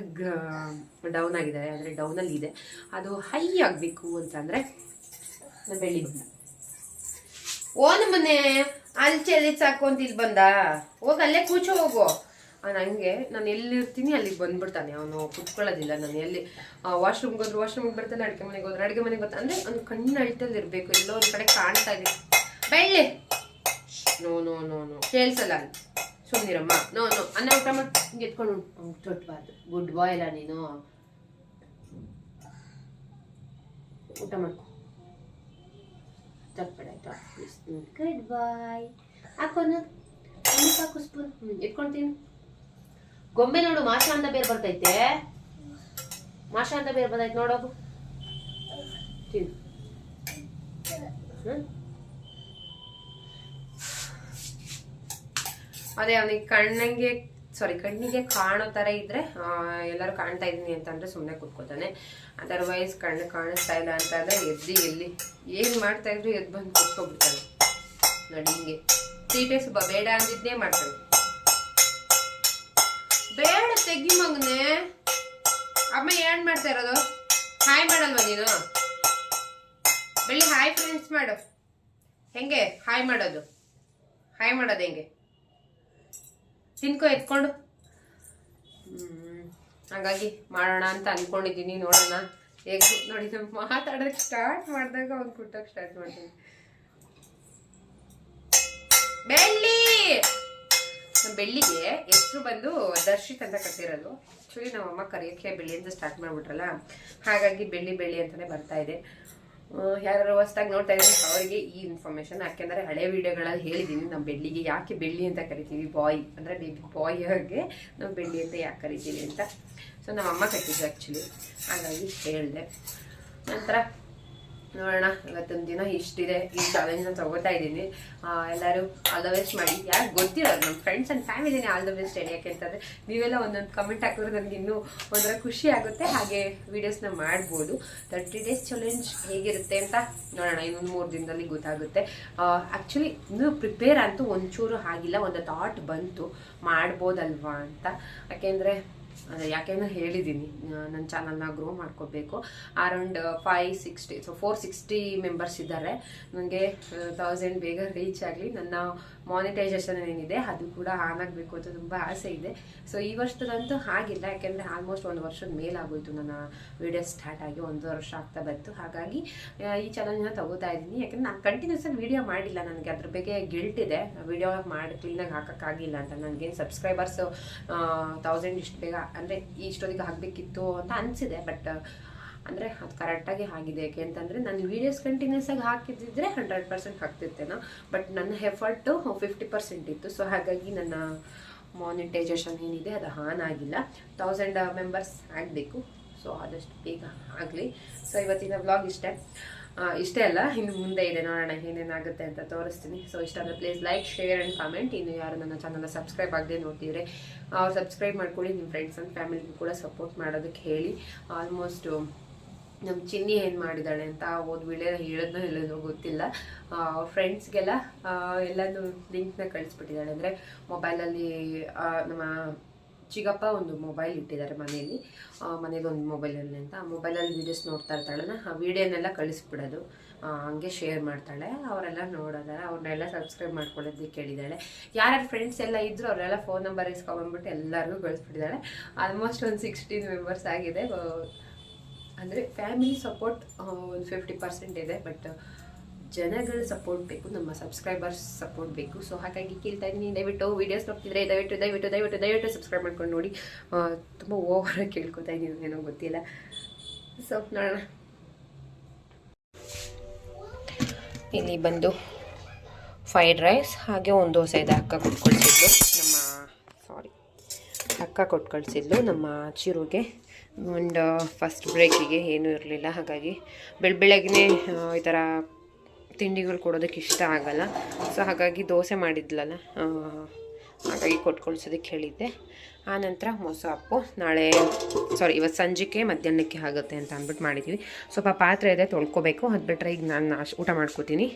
ಡೌನ್ ಆಗಿದೆ. ಅಂದರೆ ಡೌನಲ್ಲಿ ಇದೆ. ಅದು ಹೈ ಆಗಬೇಕು ಅಂತಂದರೆ ಬೆಳ್ಳಿ ಬಂದ. ಓ ನಮ್ಮನೆ. ಅಲ್ಲಿ ಚೆಲ್ಲಿ ಸಾಕು ಅಂತ ಇಲ್ಲಿ ಬಂದ. ಹೋಗಿ ಅಲ್ಲೇ ಕೂಚು ಹೋಗು. ನನಗೆ ನಾನು ಎಲ್ಲಿರ್ತೀನಿ ಅಲ್ಲಿಗೆ ಬಂದ್ಬಿಡ್ತಾನೆ. ಅವನು ಕುತ್ಕೊಳ್ಳೋದಿಲ್ಲ ನಾನು ಎಲ್ಲಿ ವಾಶ್ರೂಮ್ಗೆ ಹೋದ್ರೆ ವಾಶ್ರೂಮ್ಗೆ ಬರ್ತಾನೆ ಅಡುಗೆ ಮನೆಗೆ ಹೋದ್ರೆ, ಅಡುಗೆ ಮನೆಗೆ ಬರ್ತಾನೆ ಅಂದರೆ ಅವ್ನು ಕಣ್ಣು ಅಳ್ತಲ್ಲಿ ಇರಬೇಕು. ಎಲ್ಲೋ ಒಂದು ಕಡೆ ಕಾಣ್ತಾ ಇದೆ. Belli! No no no no. ಕೇಳಿಸಲ್ಲ ಸುಮ್ಮನಿರಮ್ಮ ನೋ ನೋ. ಅನ್ನ ಊಟ ಹಿಂಗೆ ಎತ್ಕೊಂಡು ತೊಟ್ಬಾರ್ದು. ಗುಡ್ ಬಾಯ್ ಅಲ್ಲ ನೀನು. ಊಟ ಮಾಡ್ಕೊ. ತಪ್ಪಬೇಡ ಆಯ್ತಾ ಗುಡ್ ಬಾಯ್ ಹಾಕೋನು? ಹಾಕು ಸ್ಪೂನ್ ಎತ್ಕೊಳ್ತೀನಿ ಗೊಂಬೆ ನೋಡು ಮಾಷ ಅಂತ ಬೇರೆ ಬರ್ತೈತೆ. ಮಾಷ ಅಂತ ಬೇರೆ ಬರ್ತೈತೆ ನೋಡೋದು ಅದೇ. ಅವನಿಗೆ ಕಣ್ಣಂಗೆ ಸಾರಿ ಕಣ್ಣಿಗೆ ಕಾಣೋ ಥರ ಇದ್ರೆ ಎಲ್ಲರೂ ಕಾಣ್ತಾ ಇದ್ದೀನಿ ಅಂತಂದ್ರೆ ಸುಮ್ಮನೆ ಕೂತ್ಕೋತಾನೆ. ಅದರ್ವೈಸ್ ಕಣ್ಣು ಕಾಣಿಸ್ತಾ ಇಲ್ಲ ಅಂತ ಎದ್ದು ಎಲ್ಲಿ, ಏನು ಮಾಡ್ತಾ ಇದ್ರು ಎದ್ದು ಬಂದು ಕೂತ್ಕೊಬಿಡ್ತಾನೆ. ನೋಡಿ ಹಿಂಗೆ. ಸೀಟೆ ಸುಬ್ಬ ಬೇಡ ಅಂದಿದ್ದೇ ಮಾಡ್ತಾನೆ. ಬೇಡ ತೆಗಿ ಮಗನೆ. ಅಮ್ಮ ಏನ್ ಮಾಡ್ತಾ ಇರೋದು? ಹಾಯ್ ಮಾಡಲ್ವಾ ನೀನು? ಬೆಳ್ಳಿ ಹಾಯ್ ಫ್ರೆಂಡ್ಸ್ ಮಾಡು. ಹೆಂಗೆ? ಹಾಯ್ ಮಾಡೋದು. ಹಾಯ್ ಮಾಡೋದು ಹೆಂಗೆ? ತಿನ್ಕೋ, ಎತ್ಕೊಂಡು. ಹಾಗಾಗಿ ಮಾಡೋಣ ಅಂತ ಅನ್ಕೊಂಡಿದ್ದೀನಿ, ನೋಡೋಣ. ಹೇಗೆ ನೋಡಿ, ನಾನು ಮಾತಾಡೋಕ್ಕೆ ಸ್ಟಾರ್ಟ್ ಮಾಡಿದಾಗ ಅವ್ನು ಕುಟ್ಟಕ್ಕೆ ಸ್ಟಾರ್ಟ್ ಮಾಡ್ತೀನಿ. ಬೆಳ್ಳಿ! ನಮ್ಮ ಬೆಳ್ಳಿಗೆ ಹೆಸರು ಬಂದು ದರ್ಶಿತ್ ಅಂತ ಕಟ್ಟಿರೋದು ಆ್ಯಕ್ಚುಲಿ ನಮ್ಮಮ್ಮ ಕರೆಯೋಕ್ಕೆ ಬೆಳ್ಳಿ ಅಂತ ಸ್ಟಾರ್ಟ್ ಮಾಡ್ಬಿಟ್ರಲ್ಲ. ಹಾಗಾಗಿ ಬೆಳ್ಳಿ ಬೆಳ್ಳಿ ಅಂತಲೇ ಬರ್ತಾ ಇದೆ. ಯಾರು ಹೊಸ್ದಾಗಿ ನೋಡ್ತಾ ಇದ್ರೆ ಅವರಿಗೆ ಈ ಇನ್ಫಾರ್ಮೇಷನ್ ಯಾಕೆಂದರೆ ಹಳೆ ವಿಡಿಯೋಗಳಲ್ಲಿ ಹೇಳಿದ್ದೀನಿ. ನಮ್ಮ ಬೆಳ್ಳಿಗೆ ಯಾಕೆ ಬೆಳ್ಳಿ ಅಂತ ಕರಿತೀವಿ? ಬಾಯ್ ಅಂದರೆ ಬೇಬಿ ಬಾಯ್ಗೆ ನಾವು ಬೆಳ್ಳಿ ಅಂತ ಯಾಕೆ ಕರಿತೀವಿ ಅಂತ. ಸೊ ನಮ್ಮಮ್ಮ ಕಟ್ಟಿದ್ದು ಆ್ಯಕ್ಚುಲಿ ಹಾಗಾಗಿ ಹೇಳಿದೆ. ನಂತರ ನೋಡೋಣ ಇವತ್ತೊಂದು ದಿನ ಇಷ್ಟಿದೆ, ಈ ಚಾಲೆಂಜ್ನ ತಗೋತಾ ಇದ್ದೀನಿ. ಎಲ್ಲರೂ ಆಲ್ ದ ಬೆಸ್ಟ್ ಮಾಡಿ. ಯಾರು ಗೊತ್ತಿರೋದು ನಮ್ಮ ಫ್ರೆಂಡ್ಸ್ ಆ್ಯಂಡ್ ಫ್ಯಾಮಿಲಿನೇ ಆಲ್ ದ ಬೆಸ್ಟ್ ಹೇಳಿ ಯಾಕೆಂತಂದರೆ ನೀವೆಲ್ಲ ಒಂದೊಂದು ಕಮೆಂಟ್ ಹಾಕಿದ್ರೆ ನನಗೆ ಇನ್ನೂ ಒಂಥರ ಖುಷಿ ಆಗುತ್ತೆ. ಹಾಗೆ ವೀಡಿಯೋಸ್ನ ಮಾಡ್ಬೋದು. ತರ್ಟಿ ಡೇಸ್ ಚಾಲೆಂಜ್ ಹೇಗಿರುತ್ತೆ ಅಂತ ನೋಡೋಣ, ಇನ್ನೊಂದು ಮೂರು ದಿನದಲ್ಲಿ ಗೊತ್ತಾಗುತ್ತೆ. ಆ್ಯಕ್ಚುಲಿ ಇನ್ನೂ ಪ್ರಿಪೇರ್ ಅಂತೂ ಒಂಚೂರು ಆಗಿಲ್ಲ, ಒಂದು ಥಾಟ್ ಬಂತು. ಮಾಡ್ಬೋದಲ್ವಾ ಅಂತ. ಯಾಕೆಂದರೆ ಯಾಕೆಂದ್ರೆ ಹೇಳಿದ್ದೀನಿ ನನ್ನ ಚಾನಲ್ನ ಗ್ರೋ ಮಾಡ್ಕೋಬೇಕು. Around five sixty so four sixty members ಇದ್ದಾರೆ. ನನಗೆ ತೌಸಂಡ್ ಬೇಗ ರೀಚ್ ಆಗಲಿ. ನನ್ನ ಮಾನಿಟೈಸೇಷನ್ ಏನಿದೆ, ಅದು ಕೂಡ ಆನ್ ಆಗಬೇಕು ಅಂತ ತುಂಬ ಆಸೆ ಇದೆ. ಸೊ ಈ ವರ್ಷದಂತೂ ಆಗಿಲ್ಲ ಯಾಕೆಂದರೆ ಆಲ್ಮೋಸ್ಟ್ ಒಂದು ವರ್ಷದ ಮೇಲಾಗೋಯ್ತು ನನ್ನ ವಿಡಿಯೋ ಸ್ಟಾರ್ಟ್ ಆಗಿ, ಒಂದು ವರ್ಷ ಆಗ್ತಾ ಬಂತು. ಹಾಗಾಗಿ ಈ ಚಾನಲ್ನ ತಗೋತಾ ಇದ್ದೀನಿ. ಯಾಕೆಂದರೆ ನಾನು ಕಂಟಿನ್ಯೂಸ್ ಆಗಿ ವಿಡಿಯೋ ಮಾಡಿಲ್ಲ. ನನಗೆ ಅದ್ರ ಬಗ್ಗೆ ಗಿಲ್ಟ್ ಇದೆ. ವಿಡಿಯೋ ಮಾಡಿ ಕ್ಲೀನಾಗಿ ಹಾಕೋಕ್ಕಾಗಿಲ್ಲ ಅಂತ. ನನಗೇನು ಸಬ್ಸ್ಕ್ರೈಬರ್ಸ್ ತೌಸಂಡ್ ಇಷ್ಟು ಬೇಗ, ಅಂದರೆ ಇಷ್ಟೊತ್ತಿಗೆ ಹಾಕಬೇಕಿತ್ತು ಅಂತ ಅನಿಸಿದೆ. ಬಟ್ ಅಂದರೆ ಅದು ಕರೆಕ್ಟಾಗಿ ಆಗಿದೆ. ಯಾಕೆ ಅಂತಂದರೆ ನಾನು ವೀಡಿಯೋಸ್ ಕಂಟಿನ್ಯೂಸ್ ಆಗಿ ಹಾಕಿದ್ದಿದ್ರೆ ಹಂಡ್ರೆಡ್ ಪರ್ಸೆಂಟ್ ಹಾಕ್ತಿರ್ತೇನೋ ಬಟ್ ನನ್ನ ಎಫರ್ಟು ಫಿಫ್ಟಿ ಪರ್ಸೆಂಟ್ ಇತ್ತು. ಸೊ ಹಾಗಾಗಿ ನನ್ನ ಮಾನಿಟೈಜೇಷನ್ ಏನಿದೆ ಅದು ಆನ್ ಆಗಿಲ್ಲ. ತೌಸಂಡ್ ಮೆಂಬರ್ಸ್ ಆಗಬೇಕು. ಸೊ ಆದಷ್ಟು ಬೇಗ ಆಗಲಿ. ಸೊ ಇವತ್ತಿನ ವ್ಲಾಗ್ ಇಷ್ಟೇ. ಇಷ್ಟೇ ಅಲ್ಲ, ಇನ್ನು ಮುಂದೆ ಇದೆ ನೋಡೋಣ ಏನೇನಾಗುತ್ತೆ ಅಂತ ತೋರಿಸ್ತೀನಿ. ಸೊ ಇಷ್ಟ ಅಂದರೆ please like share and comment ಇನ್ನು ಯಾರು ನನ್ನ ಚಾನಲ್ನ ಸಬ್ಸ್ಕ್ರೈಬ್ ಆಗದೆ ನೋಡ್ತಿದ್ರೆ ಅವ್ರು ಸಬ್ಸ್ಕ್ರೈಬ್ ಮಾಡ್ಕೊಳ್ಳಿ. ನಿಮ್ಮ ಫ್ರೆಂಡ್ಸ್ ಆ್ಯಂಡ್ ಫ್ಯಾಮಿಲಿಗೂ ಕೂಡ ಸಪೋರ್ಟ್ ಮಾಡೋದಕ್ಕೆ ಹೇಳಿ. ಆಲ್ಮೋಸ್ಟು ನಮ್ಮ ಚಿನ್ನಿ ಏನು ಮಾಡಿದ್ದಾಳೆ ಅಂತ ಓದ್ಬಿಳೆ ಹೇಳೋದನ್ನೋ ಹೇಳೋದು ಗೊತ್ತಿಲ್ಲ. ಫ್ರೆಂಡ್ಸ್ಗೆಲ್ಲ ಎಲ್ಲನೂ ಲಿಂಕ್ನ ಕಳಿಸ್ಬಿಟ್ಟಿದ್ದಾಳೆ ಅಂದರೆ ಮೊಬೈಲಲ್ಲಿ ನಮ್ಮ ಚಿಗಪ್ಪ ಒಂದು ಮೊಬೈಲ್ ಇಟ್ಟಿದ್ದಾರೆ ಮನೆಯಲ್ಲಿ. ಮನೇಲಿ ಒಂದು ಮೊಬೈಲಲ್ಲಿ ಅಂತ. ಆ ಮೊಬೈಲಲ್ಲಿ ವೀಡಿಯೋಸ್ ನೋಡ್ತಾ ಇರ್ತಾಳಲ್ಲ, ಆ ವೀಡಿಯೋನೆಲ್ಲ ಕಳಿಸ್ಬಿಡೋದು. ಹಂಗೆ ಶೇರ್ ಮಾಡ್ತಾಳೆ. ಅವರೆಲ್ಲ ನೋಡೋದಾರ ಅವ್ರನ್ನೆಲ್ಲ ಸಬ್ಸ್ಕ್ರೈಬ್ ಮಾಡ್ಕೊಳ್ಳೋದಕ್ಕೆ ಕೇಳಿದ್ದಾಳೆ. ಯಾರ್ಯಾರು ಫ್ರೆಂಡ್ಸ್ ಎಲ್ಲ ಇದ್ದರು ಅವರೆಲ್ಲ ಫೋನ್ ನಂಬರ್ ಇಸ್ಕೊಂಬಂದ್ಬಿಟ್ಟು ಎಲ್ಲರಿಗೂ ಕಳಿಸ್ಬಿಟ್ಟಿದ್ದಾಳೆ. ಆಲ್ಮೋಸ್ಟ್ ಒಂದು ಸಿಕ್ಸ್ಟೀನ್ ಮೆಂಬರ್ಸ್ ಆಗಿದೆ. ಅಂದರೆ ಫ್ಯಾಮಿಲಿ ಸಪೋರ್ಟ್ ಒಂದು ಫಿಫ್ಟಿ ಪರ್ಸೆಂಟ್ ಇದೆ ಬಟ್ ಜನಗಳ ಸಪೋರ್ಟ್ ಬೇಕು, ನಮ್ಮ ಸಬ್ಸ್ಕ್ರೈಬರ್ಸ್ ಸಪೋರ್ಟ್ ಬೇಕು. ಸೊ ಹಾಗಾಗಿ ಕೇಳ್ತಾ ಇದ್ದೀನಿ, ದಯವಿಟ್ಟು ವೀಡಿಯೋಸ್ ನೋಡ್ತಿದ್ರೆ, ದಯವಿಟ್ಟು ದಯವಿಟ್ಟು ದಯವಿಟ್ಟು ದಯವಿಟ್ಟು ಸಬ್ಸ್ಕ್ರೈಬ್ ಮಾಡ್ಕೊಂಡು ನೋಡಿ. ತುಂಬ ಓವರಾಗಿ ಕೇಳ್ಕೊತಾ ಇದ್ದೀನಿ, ಏನೋ ಗೊತ್ತಿಲ್ಲ. ಸೊ ನೋಡೋಣ. ಇಲ್ಲಿ ಬಂದು ಫ್ರೈಡ್ ರೈಸ್ ಹಾಗೆ ಒಂದು ದೋಸೆ ಇದೆ ಅಕ್ಕ ಕೊಟ್ಟು ನಮ್ಮ ಸಾರಿ ಅಕ್ಕ ಕೊಟ್ಟು ನಮ್ಮ ಚಿರುಗೆ. ಒಂದು ಫಸ್ಟ್ ಬ್ರೇಕಿಗೆ ಏನೂ ಇರಲಿಲ್ಲ. ಹಾಗಾಗಿ ಬೆಳ ಬೆಳಗ್ಗೆ ಈ ಥರ ತಿಂಡಿಗಳು ಕೊಡೋದಕ್ಕೆ ಇಷ್ಟ ಆಗಲ್ಲ. ಸೊ ಹಾಗಾಗಿ ದೋಸೆ ಮಾಡಿದ್ಲಲ್ಲ ಹಾಗಾಗಿ ಕೊಟ್ಟು ಕಳ್ಸೋದಕ್ಕೆ ಹೇಳಿದ್ದೆ ಆನಂತರ ಮೊಸಪ್ಪು ನಾಳೆ ಸಾರಿ ಇವತ್ತು ಸಂಜೆಗೆ ಮಧ್ಯಾಹ್ನಕ್ಕೆ ಆಗುತ್ತೆ ಅಂತ ಅಂದ್ಬಿಟ್ಟು ಮಾಡಿದ್ದೀವಿ ಸ್ವಲ್ಪ ಪಾತ್ರೆ ಇದೆ, ತೊಳ್ಕೊಬೇಕು. ಅದು ಬಿಟ್ಟರೆ ಈಗ ನಾನು ನಾಶ್, ಊಟ ಮಾಡ್ಕೋತೀನಿ.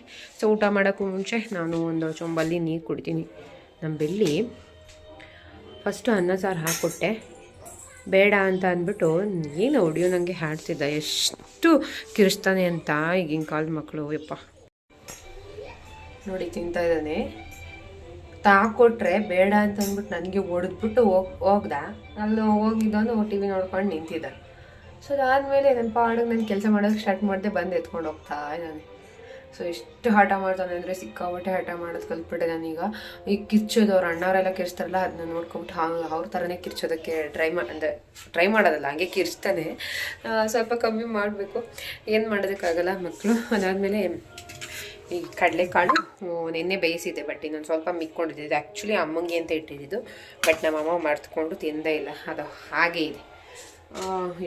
ಸೊ ಊಟ ಮಾಡೋಕ್ಕೂ ಮುಂಚೆ ನಾನು ಒಂದು ಚೊಂಬಲ್ಲಿ ನೀರು ಕುಡಿತೀನಿ. ನಮ್ಮ ಬೆಳ್ಳಿ ಫಸ್ಟು ಅನ್ನ ಸಾರು ಹಾಕ್ಕೊಟ್ಟೆ. ಬೇಡ ಅಂತ ಅಂದ್ಬಿಟ್ಟು ಏನು ಹುಡಿಯೋ ನನಗೆ ಹಾಡ್ತಿದ್ದ ಎಷ್ಟು ಕಿರಿಸ್ತಾನೆ ಅಂತ ಈಗಿನ ಕಾಲದ ಮಕ್ಕಳು ಯಪ್ಪ. ನೋಡಿ, ತಿಂತಾ ಇದ್ದಾನೆ. ತಾಕೊಟ್ರೆ ಬೇಡ ಅಂತ ಅಂದ್ಬಿಟ್ಟು ನನಗೆ ಹೊಡೆದ್ಬಿಟ್ಟು ಹೋಗಿ ಹೋಗ್ದ? ಅಲ್ಲಿ ಹೋಗಿದ್ದವನು ಟಿ ವಿ ನೋಡ್ಕೊಂಡು ನಿಂತಿದ್ದ. ಸೊ, ಅದಾದಮೇಲೆ ನನ್ನ ಪಾಡಿಗೆ ನಾನು ಕೆಲಸ ಮಾಡೋದಕ್ಕೆ ಸ್ಟಾರ್ಟ್ ಮಾಡಿದೆ ಬಂದು ಎತ್ಕೊಂಡು ಹೋಗ್ತಾ ಇದ್ದಾನೆ. ಸೊ ಎಷ್ಟು ಹಠ ಮಾಡ್ತಾನೆ ಅಂದರೆ ಸಿಕ್ಕಾಪಟ್ಟೆ ಹಠ ಮಾಡೋದು ಕಲ್ತ್ಬಿಟ್ಟೆ ನಾನೀಗ. ಈಗ ಕಿರ್ಚೋದು ಅವ್ರ ಅಣ್ಣವರೆಲ್ಲ ಕಿರ್ಚ್ತಾರಲ್ಲ ಅದನ್ನ ನೋಡ್ಕೊಂಬಿಟ್ಟು ಹಾಗೆ ಅವ್ರ ಥರನೇ ಕಿರ್ಚೋದಕ್ಕೆ ಟ್ರೈ ಮಾ, ಅಂದರೆ ಟ್ರೈ ಮಾಡೋದಲ್ಲ, ಹಂಗೆ ಕಿರ್ಚ್ತಾನೆ. ಸ್ವಲ್ಪ ಕಮ್ಮಿ ಮಾಡಬೇಕು. ಏನು ಮಾಡೋದಕ್ಕಾಗಲ್ಲ ಮಕ್ಕಳು ಅದಾದಮೇಲೆ ಈ ಕಡಲೆಕಾಳು ನಿನ್ನೆ ಬೇಯಿಸಿದ್ದೆ ಬಟ್ ಇನ್ನೊಂದು ಸ್ವಲ್ಪ ಮಿಕ್ಕೊಂಡಿದ್ದೆ. ಆ್ಯಕ್ಚುಲಿ ಅಮ್ಮಂಗೆ ಅಂತ ಇಟ್ಟಿದ್ದು ಬಟ್ ನಮ್ಮಮ್ಮ ಮರ್ತ್ಕೊಂಡು ತಿಂದೇ ಇಲ್ಲ. ಅದು ಹಾಗೆ ಇದೆ.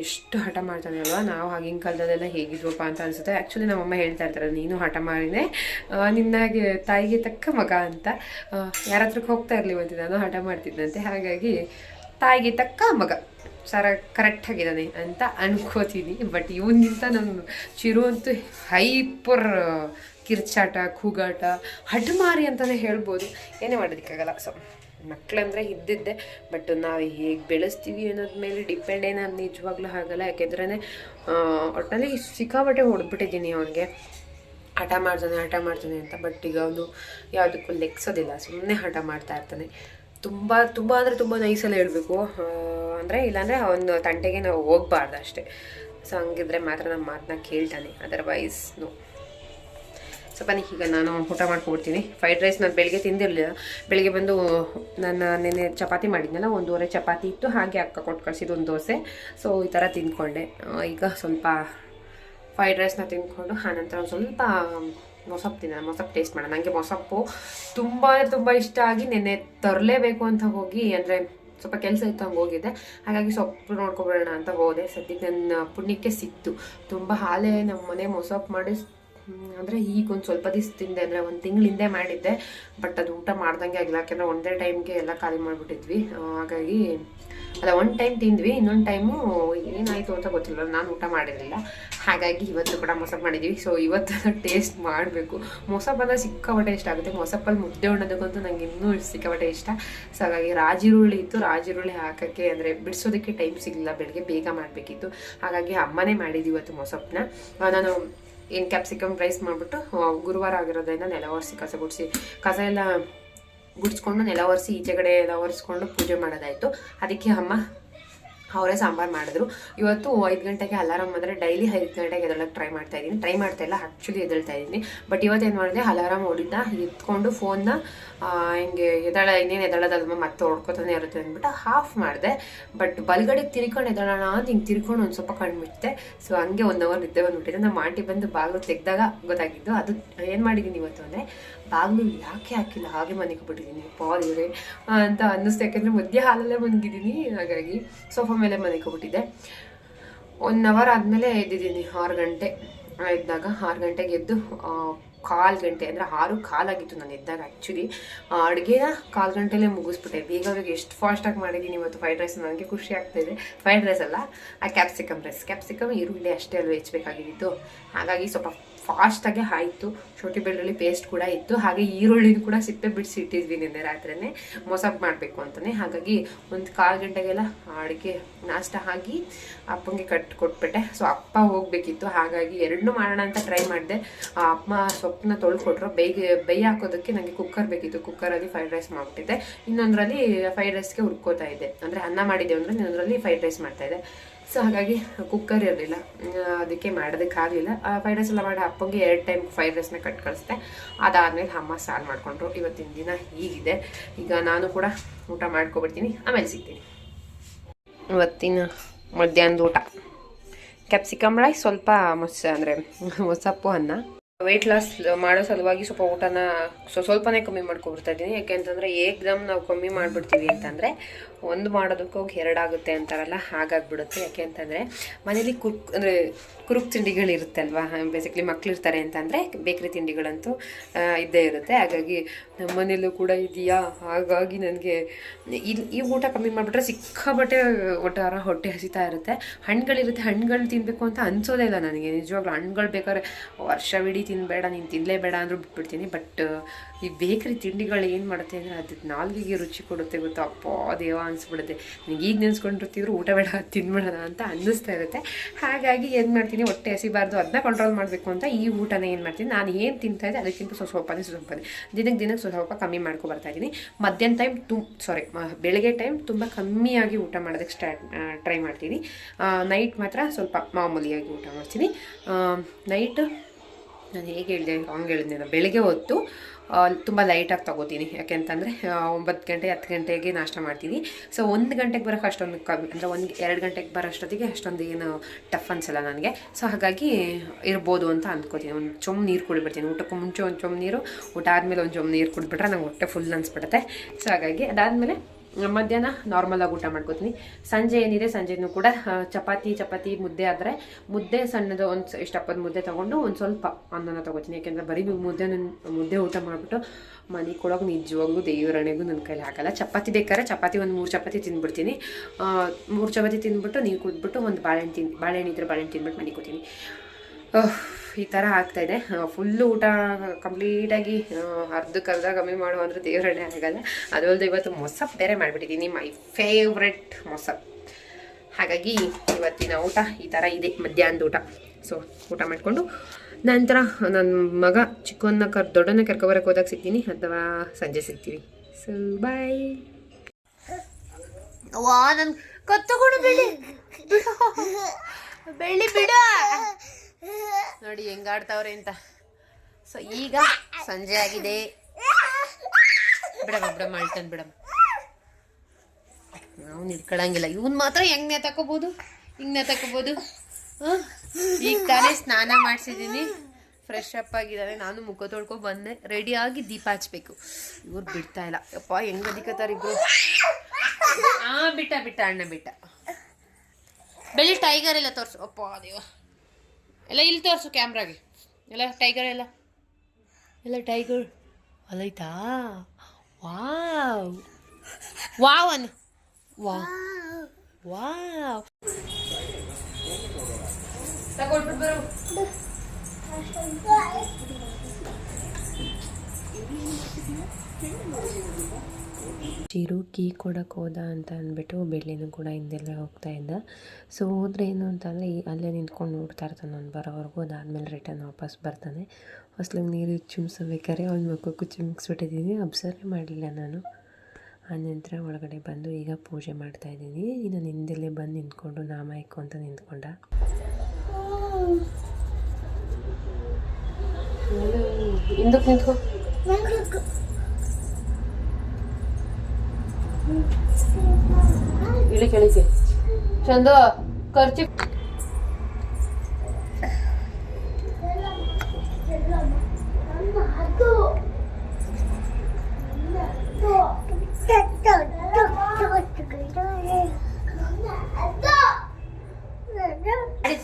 ಎಷ್ಟು ಹಠ ಮಾಡ್ತಾನೆ ಅಲ್ವಾ? ನಾವು ಆಗಿನ ಕಾಲದಲ್ಲೆಲ್ಲ ಹೇಗಿದ್ವಪ್ಪ ಅಂತ ಅನಿಸುತ್ತೆ. ಆ್ಯಕ್ಚುಲಿ ನಮ್ಮಮ್ಮ ಹೇಳ್ತಾ ಇರ್ತಾರೆ, ನೀನು ಹಠ ಮಾಡಿನೇ. ನಿನ್ನಾಗೆ ತಾಯಿಗೆ ತಕ್ಕ ಮಗ ಅಂತ. ಯಾರ ಹತ್ರಕ್ಕೆ ಹೋಗ್ತಾ ಇರಲಿವಂತೆ ನಾನು ಹಠ ಮಾಡ್ತಿದ್ದಂತೆ ಹಾಗಾಗಿ ತಾಯಿಗೆ ತಕ್ಕ ಮಗ. ಸರ ಕರೆಕ್ಟಾಗಿದ್ದಾನೆ ಅಂತ ಅನ್ಕೋತೀನಿ. ಬಟ್ ಇವನಿಗಿಂತ ನಮ್ಮ ಚಿರು ಅಂತೂ ಹೈಪರ್ ಕಿರ್ಚಾಟ, ಕೂಗಾಟ, ಹಠಮಾರಿ ಅಂತಲೇ ಹೇಳ್ಬೋದು. ಏನೇ ಮಾಡೋದಕ್ಕಾಗಲ್ಲ. ಸೊ ಮಕ್ಕಳಂದ್ರೆ ಇದ್ದಿದ್ದೆ ಬಟ್ ನಾವು ಹೇಗೆ ಬೆಳೆಸ್ತೀವಿ ಅನ್ನೋದ ಮೇಲೆ ಡಿಪೆಂಡ್ ಏನು ಅದು ನಿಜವಾಗ್ಲೂ ಆಗಲ್ಲ ಯಾಕೆಂದ್ರೆ ಒಟ್ಟಿನಲ್ಲಿ ಸಿಕ್ಕಾಪಟ್ಟೆ ಹೊಡೆದ್ಬಿಟ್ಟಿದ್ದೀನಿ ಅವನಿಗೆ. ಹಠ ಮಾಡ್ತಾನೆ ಹಠ ಮಾಡ್ತಾನೆ ಅಂತ ಬಟ್ ಈಗ ಅವನು ಯಾವುದಕ್ಕೂ ಲೆಕ್ಸೋದಿಲ್ಲ ಸುಮ್ಮನೆ ಹಠ ಮಾಡ್ತಾ ಇರ್ತಾನೆ. ತುಂಬ ತುಂಬ ಅಂದರೆ ತುಂಬ ನೈಸಲ್ಲಿ ಹೇಳಬೇಕು. ಅಂದರೆ ಇಲ್ಲಾಂದರೆ ಅವನ ತಂಟೆಗೆ ನಾವು ಹೋಗ್ಬಾರ್ದು ಅಷ್ಟೇ. ಸೊ ಹಂಗಿದ್ರೆ ಮಾತ್ರ ನಮ್ಮ ಮಾತನ್ನ ಕೇಳ್ತಾನೆ ಅದರ್ವೈಸ್ ನೋ ಸೊ ಬನ್ನಿ ಈಗ ನಾನು ಊಟ ಮಾಡ್ಕೊಡ್ತೀನಿ ಫ್ರೈಡ್ ರೈಸ್ ನಾನು ಬೆಳಗ್ಗೆ ತಿಂದಿರಲಿಲ್ಲ. ಬೆಳಗ್ಗೆ ಬಂದು ನಾನು ನೆನೆ ಚಪಾತಿ ಮಾಡಿದ್ನಲ್ಲ, ಒಂದೂವರೆ ಚಪಾತಿ ಇತ್ತು. ಹಾಗೆ ಅಕ್ಕ ಕೊಟ್ಟು ಕಳಿಸಿದ್ದು ಒಂದು ದೋಸೆ. ಸೊ ಈ ಥರ ತಿಂದ್ಕೊಂಡೆ. ಈಗ ಸ್ವಲ್ಪ ಫ್ರೈಡ್ ರೈಸ್ನ ತಿಂದ್ಕೊಂಡು ಆನಂತರ ಸ್ವಲ್ಪ ಮೊಸಪ್ಪು ತಿನ್ನೋಣ ಮೊಸಪ್ಪು ಟೇಸ್ಟ್ ಮಾಡೋಣ. ನನಗೆ ಮೊಸಪ್ಪು ತುಂಬ ತುಂಬ ಇಷ್ಟ ಆಗಿ ನೆನ್ನೆ ತರಲೇಬೇಕು ಅಂತ ಹೋಗಿ, ಅಂದರೆ ಸ್ವಲ್ಪ ಕೆಲಸ ಇತ್ತು ಹಂಗೆ ಹೋಗಿದ್ದೆ ಹಾಗಾಗಿ ಸೊಪ್ಪು ನೋಡ್ಕೊಬಿಡೋಣ ಅಂತ ಹೋದೆ. ಸದ್ಯಕ್ಕೆ ನನ್ನ ಪುಣ್ಯಕ್ಕೆ ಸಿಕ್ತು. ತುಂಬ ಹಾಲೇ ನಮ್ಮ ಮನೆ ಮೊಸಪ್ಪು ಮಾಡಿ ಅಂದ್ರೆ ಈಗ ಒಂದು ಸ್ವಲ್ಪ ದಿವಸ ತಿಂದೆ ಅಂದರೆ ಒಂದು ತಿಂಗಳಿಂದೆ ಮಾಡಿದ್ದೆ ಬಟ್ ಅದು ಊಟ ಮಾಡ್ದಂಗೆ ಆಗಿಲ್ಲ. ಯಾಕೆಂದರೆ ಒಂದೇ ಟೈಮ್ಗೆ ಎಲ್ಲ ಖಾಲಿ ಮಾಡಿಬಿಟ್ಟಿದ್ವಿ. ಹಾಗಾಗಿ ಅಲ್ಲ ಒಂದು ಟೈಮ್ ತಿಂದ್ವಿ, ಇನ್ನೊಂದು ಟೈಮು ಏನಾಯಿತು ಅಂತ ಗೊತ್ತಿಲ್ಲ. ನಾನು ಊಟ ಮಾಡಿರಲಿಲ್ಲ. ಹಾಗಾಗಿ ಇವತ್ತು ಕೂಡ ಮೊಸಪ್ಪು ಮಾಡಿದ್ವಿ. ಸೊ ಇವತ್ತು ಟೇಸ್ಟ್ ಮಾಡಬೇಕು. ಮೊಸಪ್ಪು ಅಂದರೆ ಸಿಕ್ಕಾಪಟ್ಟೆ ಇಷ್ಟ ಆಗುತ್ತೆ. ಮೊಸಪ್ಪಲ್ಲಿ ಮುದ್ದೆ ಉಣ್ಣೋದಕ್ಕಂತೂ ನನಗೆ ಇನ್ನೂ ಸಿಕ್ಕಾಪಟ್ಟೆ ಇಷ್ಟ. ಸೊ ಹಾಗಾಗಿ ರಾಜಿರುಳ್ಳಿ ಇತ್ತು. ರಾಜಿರುಳ್ಳಿ ಹಾಕೋಕ್ಕೆ ಅಂದರೆ ಬಿಡಿಸೋದಕ್ಕೆ ಟೈಮ್ ಸಿಗಲಿಲ್ಲ. ಬೆಳಗ್ಗೆ ಬೇಗ ಮಾಡಬೇಕಿತ್ತು. ಹಾಗಾಗಿ ಅಮ್ಮನೇ ಮಾಡಿದ್ದು ಇವತ್ತು ಮೊಸಪ್ಪನ್ನ ನಾನು ಏನು ಕ್ಯಾಪ್ಸಿಕಮ್ ರೈಸ್ ಮಾಡಿಬಿಟ್ಟು ಗುರುವಾರ ಆಗಿರೋದ್ರಿಂದ ನೆಲ ಒರೆಸಿ, ಕಸ ಗುಡಿಸಿ, ಕಸ ಎಲ್ಲ ಗುಡಿಸ್ಕೊಂಡು ನೆಲ ಒರೆಸಿ ಈಚೆ ಕಡೆ ಎಲ್ಲ ಒರೆಸ್ಕೊಂಡು ಪೂಜೆ ಮಾಡೋದಾಯಿತು. ಅದಕ್ಕೆ ಅಮ್ಮ ಅವರೇ ಸಾಂಬಾರು ಮಾಡಿದ್ರು. ಇವತ್ತು ಐದು ಗಂಟೆಗೆ ಅಲಾರಾಮ್ ಅಂದರೆ ಡೈಲಿ ಐದು ಗಂಟೆಗೆ ಎದೊಳಕ್ಕೆ ಟ್ರೈ ಮಾಡ್ತಾ ಇದ್ದೀನಿ. ಟ್ರೈ ಮಾಡ್ತಾ ಇಲ್ಲ ಆ್ಯಕ್ಚುಲಿ ಎದಳ್ತಾ ಇದ್ದೀನಿ. ಬಟ್ ಇವತ್ತು ಏನು ಮಾಡಿದೆ? ಅಲಾರಾಮ್ ಹೊಡಿದ ಎತ್ಕೊಂಡು ಫೋನ್ನ ಹಿಂಗೆ ಎದಳ ಇನ್ನೇನು ಎದಳದಲ್ವ ಮತ್ತೆ ಹೊಡ್ಕೊತಾನೆ ಇರುತ್ತೆ ಅಂದ್ಬಿಟ್ಟು ಹಾಫ್ ಮಾಡಿದೆ. ಬಟ್ ಬಲ್ಗಡೆಗೆ ತಿರ್ಕೊಂಡು ಎದಳೋಣ ಅಂತ ಹಿಂಗೆ ತಿರ್ಕೊಂಡು ಒಂದು ಸ್ವಲ್ಪ ಕಣ್ಬಿಟ್ಟೆ ಸೊ ಹಂಗೆ ಒಂದು ಅವರ್ ನಿದ್ದೆ ಬಂದುಬಿಟ್ಟಿದೆ. ನಮ್ಮ ಆಂಟಿ ಬಂದು ಬಾಗಿಲು ತೆಗೆದಾಗ ಗೊತ್ತಾಗಿದ್ದು ಅದು ಏನು ಮಾಡಿದ್ದೀನಿ ಇವತ್ತು ಅಂದರೆ ಬಾಗಿಲು ಯಾಕೆ ಹಾಕಿಲ್ಲ? ಹಾಗೆ ಮನೆಗೆ ಬಿಟ್ಟಿದ್ದೀನಿ. ಇವರೇ ಅಂತ ಅನ್ನಿಸ್ತು. ಯಾಕೆಂದರೆ ಮಧ್ಯ ಹಾಲಲ್ಲೇ ಮನ್ಗಿದ್ದೀನಿ ಹಾಗಾಗಿ ಸೋಫಾ ಮೇಲೆ ಮನೆಗೆ ಹೋಗ್ಬಿಟ್ಟಿದ್ದೆ. ಒನ್ ಅವರ್ ಆದಮೇಲೆ ಎದ್ದಿದ್ದೀನಿ, ಆರು ಗಂಟೆ. ಎದ್ದಾಗ ಆರು ಗಂಟೆಗೆ ಎದ್ದು ಕಾಲು ಗಂಟೆ, ಅಂದರೆ ಆರು ಕಾಲಾಗಿತ್ತು ನಾನು ಎದ್ದಾಗ ಆ್ಯಕ್ಚುಲಿ ಅಡುಗೆನ ಕಾಲು ಗಂಟೆಲೇ ಮುಗಿಸ್ಬಿಟ್ಟೆ. ಬೇಗ ಬೇಗ ಎಷ್ಟು ಫಾಸ್ಟಾಗಿ ಮಾಡಿದ್ದೀನಿ ಇವತ್ತು ಫ್ರೈಡ್ ರೈಸ್ ನನಗೆ ಖುಷಿ ಆಗ್ತಾಯಿದೆ ಫ್ರೈಡ್ ರೈಸ್ ಅಲ್ಲ, ಆ ಕ್ಯಾಪ್ಸಿಕಮ್ ರೈಸ್ ಕ್ಯಾಪ್ಸಿಕಮ್ ಈರುಳ್ಳಿ ಅಷ್ಟೇ ಅಲ್ವ ಹೆಚ್ಚಬೇಕಾಗಿದ್ದು ಹಾಗಾಗಿ ಸ್ವಲ್ಪ ಫಾಸ್ಟಾಗೆ ಆಯಿತು ಶುಂಠಿ ಬೆಳ್ಳುಳ್ಳಿ ಪೇಸ್ಟ್ ಕೂಡ ಇತ್ತು. ಹಾಗೆ ಈರುಳ್ಳಿನ ಕೂಡ ಸಿಪ್ಪೆ ಬಿಡಿಸಿ ಇಟ್ಟಿದ್ವಿ ನಿನ್ನೆ ರಾತ್ರಿನೇ. ಮೊಸಪ್ ಮಾಡಬೇಕು ಅಂತಲೇ ಹಾಗಾಗಿ ಒಂದು ಕಾಲು ಗಂಟೆಗೆಲ್ಲ ಅಡುಗೆ ನಾಷ್ಟ ಆಗಿ ಅಪ್ಪಂಗೆ ಕಟ್ ಕೊಟ್ಬಿಟ್ಟೆ. ಸೊ ಅಪ್ಪ ಹೋಗಬೇಕಿತ್ತು. ಹಾಗಾಗಿ ಎರಡನ್ನೂ ಮಾಡೋಣ ಅಂತ ಟ್ರೈ ಮಾಡಿದೆ. ಅಪ್ಪ ಸೊಪ್ಪನ್ನ ತೊಳ್ಕೊಟ್ರು. ಬೇಗ, ಬೇಯ ಹಾಕೋದಕ್ಕೆ ನನಗೆ ಕುಕ್ಕರ್ ಬೇಕಿತ್ತು. ಕುಕ್ಕರಲ್ಲಿ ಫ್ರೈಡ್ ರೈಸ್ ಮಾಡಿಬಿಟ್ಟಿದ್ದೆ. ಇನ್ನೊಂದರಲ್ಲಿ ಫ್ರೈಡ್ ರೈಸ್ಗೆ ಹುರ್ಕೋತಾ ಇದ್ದೆ. ಅಂದರೆ ಅನ್ನ ಮಾಡಿದ್ದೆ ಅಂದರೆ ಇನ್ನೊಂದರಲ್ಲಿ ಫ್ರೈಡ್ ರೈಸ್ ಮಾಡ್ತಾಯಿದ್ದೆ ಸೊ ಹಾಗಾಗಿ ಕುಕ್ಕರ್ ಇರಲಿಲ್ಲ. ಅದಕ್ಕೆ ಮಾಡೋದಕ್ಕಾಗಲಿಲ್ಲ ಫ್ರೈಡ್ ರೈಸ್ ಎಲ್ಲ ಮಾಡಿ ಅಪ್ಪಂಗೆ ಎರಡು ಟೈಮ್ ಫ್ರೈಡ್ ರೈಸ್ನ ಕಟ್ ಕಳಿಸ್ದೆ. ಅದಾದಮೇಲೆ ಅಮ್ಮ ಸಾರು ಮಾಡಿಕೊಂಡ್ರು. ಇವತ್ತಿನ ದಿನ ಹೀಗಿದೆ. ಈಗ ನಾನು ಕೂಡ ಊಟ ಮಾಡ್ಕೊಬಿಡ್ತೀನಿ. ಆಮೇಲೆ ಸಿಗ್ತೀನಿ. ಇವತ್ತಿನ ಮಧ್ಯಾಹ್ನದ ಊಟ. ಕ್ಯಾಪ್ಸಿಕಮ್ ರೈಸ್ ಸ್ವಲ್ಪ ಮೊಸ, ಅಂದರೆ ಮೊಸಪ್ಪು ಅನ್ನ. ವೆಯ್ಟ್ ಲಾಸ್ ಮಾಡೋ ಸಲುವಾಗಿ ಸ್ವಲ್ಪ ಊಟನ ಸೊ ಸ್ವಲ್ಪನೇ ಕಮ್ಮಿ ಮಾಡ್ಕೊಬಿಡ್ತಾ ಇದ್ದೀನಿ. ಯಾಕೆಂತಂದರೆ ಏಕ್ದಮ್ ನಾವು ಕಮ್ಮಿ ಮಾಡಿಬಿಡ್ತೀವಿ ಅಂತಂದರೆ ಒಂದು ಮಾಡೋದಕ್ಕೆ ಹೋಗಿ ಎರಡಾಗುತ್ತೆ ಅಂತಾರಲ್ಲ, ಹಾಗಾಗ್ಬಿಡುತ್ತೆ. ಯಾಕೆ ಅಂತಂದರೆ ಮನೇಲಿ ಕುರ್ಕ್ ಅಂದರೆ ಕುರುಕ್ ತಿಂಡಿಗಳಿರುತ್ತೆ ಅಲ್ವಾ ಬೇಸಿಕ್ಲಿ ಮಕ್ಕಳಿರ್ತಾರೆ ಅಂತಂದರೆ ಬೇಕ್ರಿ ತಿಂಡಿಗಳಂತೂ ಇದ್ದೇ ಇರುತ್ತೆ. ಹಾಗಾಗಿ ನಮ್ಮ ಮನೆಯಲ್ಲೂ ಕೂಡ ಇದೆಯಾ ಹಾಗಾಗಿ ನನಗೆ ಇಲ್ಲಿ ಈ ಊಟ ಕಮ್ಮಿ ಮಾಡಿಬಿಟ್ರೆ ಸಿಕ್ಕಾಬಟ್ಟೆ ಒಟ್ಟಾರ ಹೊಟ್ಟೆ ಹಸಿತಾ ಇರುತ್ತೆ. ಹಣ್ಣುಗಳಿರುತ್ತೆ ಹಣ್ಣುಗಳು ತಿನ್ನಬೇಕು ಅಂತ ಅನ್ಸೋದೇ ಇಲ್ಲ ನನಗೆ. ನಿಜವಾಗ್ಲೂ ಹಣ್ಣುಗಳು ಬೇಕಾದ್ರೆ ವರ್ಷವಿಡೀ ತಿನ್ನಬೇಡ ನೀನು ತಿನ್ನಲೇಬೇಡ ಅಂದರೂ ಬಿಟ್ಬಿಡ್ತೀನಿ. ಬಟ್, ಈ ಬೇಕರಿ ತಿಂಡಿಗಳು ಏನು ಮಾಡುತ್ತೆ ಅಂದರೆ ಅದು ನಾಲ್ಗೆಗೆ ರುಚಿ ಕೊಡುತ್ತೆ ಗೊತ್ತಾ? ಅಪ್ಪ, ದೇವ ಅನಿಸ್ಬಿಡುತ್ತೆ. ನನಗೆ ಈಗ ನೆನೆಸ್ಕೊಂಡಿರ್ತಿದ್ರು ಊಟ ಬೇಡ, ತಿನ್ಬೇಡ ಅಂತ ಅನ್ನಿಸ್ತಾ ಇರುತ್ತೆ. ಹಾಗಾಗಿ ಏನು ಮಾಡ್ತೀನಿ, ಹೊಟ್ಟೆ ಹಸಿಬಾರ್ದು ಅದನ್ನ ಕಂಟ್ರೋಲ್ ಮಾಡಬೇಕು ಅಂತ ಈ ಊಟನ ಏನು ಮಾಡ್ತೀನಿ. ನಾನು ಏನು ತಿಂತಾ ಇದ್ದೆ ಅದಕ್ಕಿಂತ ಸ್ವಲ್ಪ ಸ್ವಲ್ಪನೇ ಸ್ವಲ್ಪನೇ ದಿನಕ್ಕೆ ದಿನಕ್ಕೆ ಸ್ವಲ್ಪ ಕಮ್ಮಿ ಮಾಡ್ಕೊ ಬರ್ತಾ ಇದ್ದೀನಿ. ಮಧ್ಯಾಹ್ನ ಟೈಮ್ ತು ಸಾರಿ ಬೆಳಗ್ಗೆ ಟೈಮ್ ತುಂಬ ಕಮ್ಮಿಯಾಗಿ ಊಟ ಮಾಡೋದಕ್ಕೆ ಸ್ಟಾರ್ಟ್ ಟ್ರೈ ಮಾಡ್ತೀನಿ. ನೈಟ್ ಮಾತ್ರ ಸ್ವಲ್ಪ ಮಾಮೂಲಿಯಾಗಿ ಊಟ ಮಾಡ್ತೀನಿ. ನೈಟ್ ನಾನು ಹೇಗೆ ಹೇಳಿದೆ ರಾಂಗ್ ಹೇಳಿದ್ದೆ ನಾನು ಬೆಳಗ್ಗೆ ಹೊತ್ತು ತುಂಬ ಲೈಟಾಗಿ ತಗೋತೀನಿ. ಯಾಕೆಂತಂದರೆ ಒಂಬತ್ತು ಗಂಟೆ, ಹತ್ತು ಗಂಟೆಗೆ ನಾಷ್ಟ ಮಾಡ್ತೀನಿ. ಸೊ ಒಂದು ಗಂಟೆಗೆ ಬರೋಕ್ಕೆ ಅಷ್ಟೊಂದು ಕಮ್ಮಿ ಅಂದರೆ ಒಂದು, ಎರಡು ಗಂಟೆಗೆ ಬರೋಷ್ಟೊತ್ತಿಗೆ ಅಷ್ಟೊಂದು ಏನು ಟಫ್ ಅನ್ಸಲ್ಲ ನನಗೆ. ಸೊ ಹಾಗಾಗಿ ಇರ್ಬೋದು ಅಂತ ಅಂದ್ಕೋತೀನಿ ಒಂದು ಚೊಮ್ ನೀರು ಕುಡಿಬಿಡ್ತೀನಿ. ಊಟಕ್ಕೆ ಮುಂಚೆ ಒಂದು ಚೊಮ್ ನೀರು, ಊಟ ಆದಮೇಲೆ ಒಂದು ಚೊಮ್ ನೀರು ಕುಡಿಬಿಟ್ರೆ ನಂಗೆ ಹೊಟ್ಟೆ ಫುಲ್ ಅನಿಸ್ಬಿಡುತ್ತೆ. ಸೊ ಹಾಗಾಗಿ ಅದಾದಮೇಲೆ ಮಧ್ಯಾಹ್ನ ನಾರ್ಮಲಾಗಿ ಊಟ ಮಾಡ್ಕೋತೀನಿ. ಸಂಜೆ ಏನಿದೆ ಸಂಜೆನೂ ಕೂಡ ಚಪಾತಿ ಚಪಾತಿ ಮುದ್ದೆ ಆದರೆ ಮುದ್ದೆ ಸಣ್ಣದು ಒಂದು ಇಷ್ಟಪ್ಪದ ಮುದ್ದೆ ತೊಗೊಂಡು ಒಂದು ಸ್ವಲ್ಪ ಅನ್ನನ ತೊಗೋತೀನಿ. ಯಾಕೆಂದರೆ ಬರೀ ಮುದ್ದೆ ಮುದ್ದೆ ಊಟ ಮಾಡಿಬಿಟ್ಟು ಮನೆ ಕೊಡೋಕೆ ನಿಜವಾಗ್ಲೂ ದೇವರಣೆಗೂ ನನ್ನ ಕೈಲಿ ಹಾಕಲ್ಲ. ಚಪಾತಿ ಬೇಕಾದ್ರೆ ಚಪಾತಿ ಒಂದು ಮೂರು ಚಪಾತಿ ತಿಂದ್ಬಿಡ್ತೀನಿ ಮೂರು ಚಪಾತಿ ತಿಂದ್ಬಿಟ್ಟು ನೀರು ಕುದ್ಬಿಟ್ಟು ಒಂದು ಬಾಳೆಹಣ್ಣು ತಿನ್, ಬಾಳೆಹಣ್ಣು ಇದ್ರೆ ಬಾಳೆಹಣ್ಣು ತಿಂದ್ಬಿಟ್ಟು ಮನೆ ಕೂತೀನಿ. ಈ ಥರ ಆಗ್ತಾಯಿದೆ ಫುಲ್ಲು ಊಟ ಕಂಪ್ಲೀಟಾಗಿ ಅರ್ಧಕ್ಕೆ ಅರ್ಧ ಕಮ್ಮಿ ಮಾಡೋ ಅಂದರೆ ದೇವರಣೆ ಆಗಲ್ಲ. ಅದು ಅಲ್ಲದೆ ಇವತ್ತು ಮೊಸಪ್ ಬೇರೆ ಮಾಡಿಬಿಟ್ಟಿದ್ದೀನಿ. ಮೈ ಫೇವ್ರೆಟ್ ಮೊಸಪ್. ಹಾಗಾಗಿ ಇವತ್ತಿನ ಊಟ ಈ ಥರ ಇದೆ, ಮಧ್ಯಾಹ್ನದ ಊಟ. ಸೊ ಊಟ ಮಾಡಿಕೊಂಡು ನಂತರ ನನ್ನ ಮಗ ಚಿಕ್ಕವನ್ನ ಕರ್ ದೊಡ್ಡನ್ನ ಕರ್ಕೊಬರಕ್ಕೆ ಹೋದಾಗ ಸಿಗ್ತೀನಿ ಅಥವಾ ಸಂಜೆ ಸಿಗ್ತೀವಿ. ಸೊ ಬಾಯ್ ವಾ ನನ್ ಕತ್ತುಗಳು ಬೆಳಿ ಬೆಳ್ಳಿ ಬಿಡ. ನೋಡಿ, ಹೆಂಗಾಡ್ತಾವ್ರೆ ಅಂತ. ಸೊ ಈಗ ಸಂಜೆ ಆಗಿದೆ. ಬಿಡಮ್ಮ ಬಿಡಮ್ಮ, ಅಳ್ತಾನೆ ಬಿಡಮ್ಮ. ನಾವು ಇಟ್ಕೊಳಂಗಿಲ್ಲ ಇವನ್ ಮಾತ್ರ ಹೆಂಗ್ ತಕೋಬೋದು ಹಿಂಗ್ ತಕೋಬೋದು ಈಗ ತಾನೇ ಸ್ನಾನ ಮಾಡಿಸಿದ್ದೀನಿ ಫ್ರೆಶ್ ಅಪ್ ಆಗಿದ್ದಾರೆ ನಾನು ಮುಖ ತೊಳ್ಕೊ ಬಂದೆ. ರೆಡಿ ಆಗಿ ದೀಪ ಹಚ್ಬೇಕು. ಇವ್ರು ಬಿಡ್ತಾ ಇಲ್ಲ. ಅಪ್ಪ ಹೆಂಗ್ ಬದಿಕತ್ತಾರ ಇಬ್ರು? ಹಾ ಬಿಟ್ಟ ಬಿಟ್ಟ, ಅಣ್ಣ, ಬಿಟ್ಟ. ಬೆಳಿ ಟೈಗರ್ ಎಲ್ಲ ತೋರ್ಸು. ಅಪ್ಪ ದೇವ ಎಲ್ಲ ಇಲ್ಲಿ ತೋರಿಸು ಕ್ಯಾಮ್ರಾಗೆ. ಎಲ್ಲ ಟೈಗರ್ ಎಲ್ಲ. ಎಲ್ಲ ಟೈಗರ್ ಅಲ್ಲೈತಾ? ವಾವ್. ವಾವ್ ಅನ್ನು. ವಾ ವಾವ್. ತಗೊಳ್ಬಿಟ್ಟು ಬರು. ಚಿರು ಕೀ ಕೊಡಕ್ಕೆ ಹೋದ ಅಂತ ಅಂದ್ಬಿಟ್ಟು ಬೆಳ್ಳಿನೂ ಕೂಡ ಹಿಂದೆಲ್ಲೇ ಹೋಗ್ತಾ ಇದ್ದ. ಸೊ ಹೋದ್ರೆ ಏನು ಅಂತಂದರೆ ಈ ಅಲ್ಲೇ ನಿಂತ್ಕೊಂಡು ನೋಡ್ತಾ ಇರ್ತಾನೆ ನಾನು ಬರೋವರೆಗೂ ಅದಾದಮೇಲೆ ರಿಟರ್ನ್ ವಾಪಸ್ ಬರ್ತಾನೆ. ಹೊಸ್ಲಿಗೆ ನೀರು ಚುಮ್ಸಬೇಕಾರೆ ಅವ್ನ ಮುಖಕ್ಕೂ ಚುಮ್ಸ್ಬಿಟ್ಟಿದ್ದೀನಿ. ಅಬ್ಸರ್ವ್ ಮಾಡಲಿಲ್ಲ ನಾನು. ಆನಂತರ ಒಳಗಡೆ ಬಂದು ಈಗ ಪೂಜೆ ಮಾಡ್ತಾ ಇದ್ದೀನಿ. ನಾನು ಹಿಂದೆಲ್ಲೇ ಬಂದು ನಿಂತ್ಕೊಂಡು ನಾಮ ಅಂತ ನಿಂತ್ಕೊಂಡ. ಹಿಂದಕ್ಕೆ ನಿಂತ್ಕೊ. ಇಳಿ ಕೆಳಿಕೆ ಚಂದು ಖರ್ಚು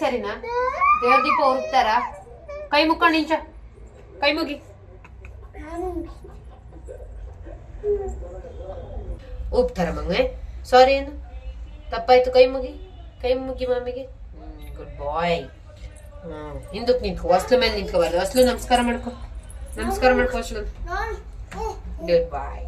ಸರಿನಾ? ದೇವ್ರ ದೀಪ ಉರುಕ್ತಾರ ಕೈ ಮುಕ್ಕೊಂಡು ಇಂಚ ಕೈ ಮುಗಿ. ಉಪ್ತಾರ ಮಂಗೆ ಸಾರಿ ಏನು ತಪ್ಪಾಯ್ತು ಕೈ ಮುಗಿ? ಕೈ ಮುಗಿ ಮಾಮಿಗೆ? ಗುಡ್ ಬಾಯ್ ಹ್ಮ್ ಹಿಂದಕ್ಕೆ ನಿಂತ್ಕೊ ಹೊಸ್ಲು ಮೇಲೆ ನಿಂತ್ಕೋಬಾರ್ದು ಹೊಸ್ಲು ನಮಸ್ಕಾರ ಮಾಡ್ಕೊ. ನಮಸ್ಕಾರ ಮಾಡ್ಕೋ ಹೊಸ್ಲು ಗುಡ್ ಬಾಯ್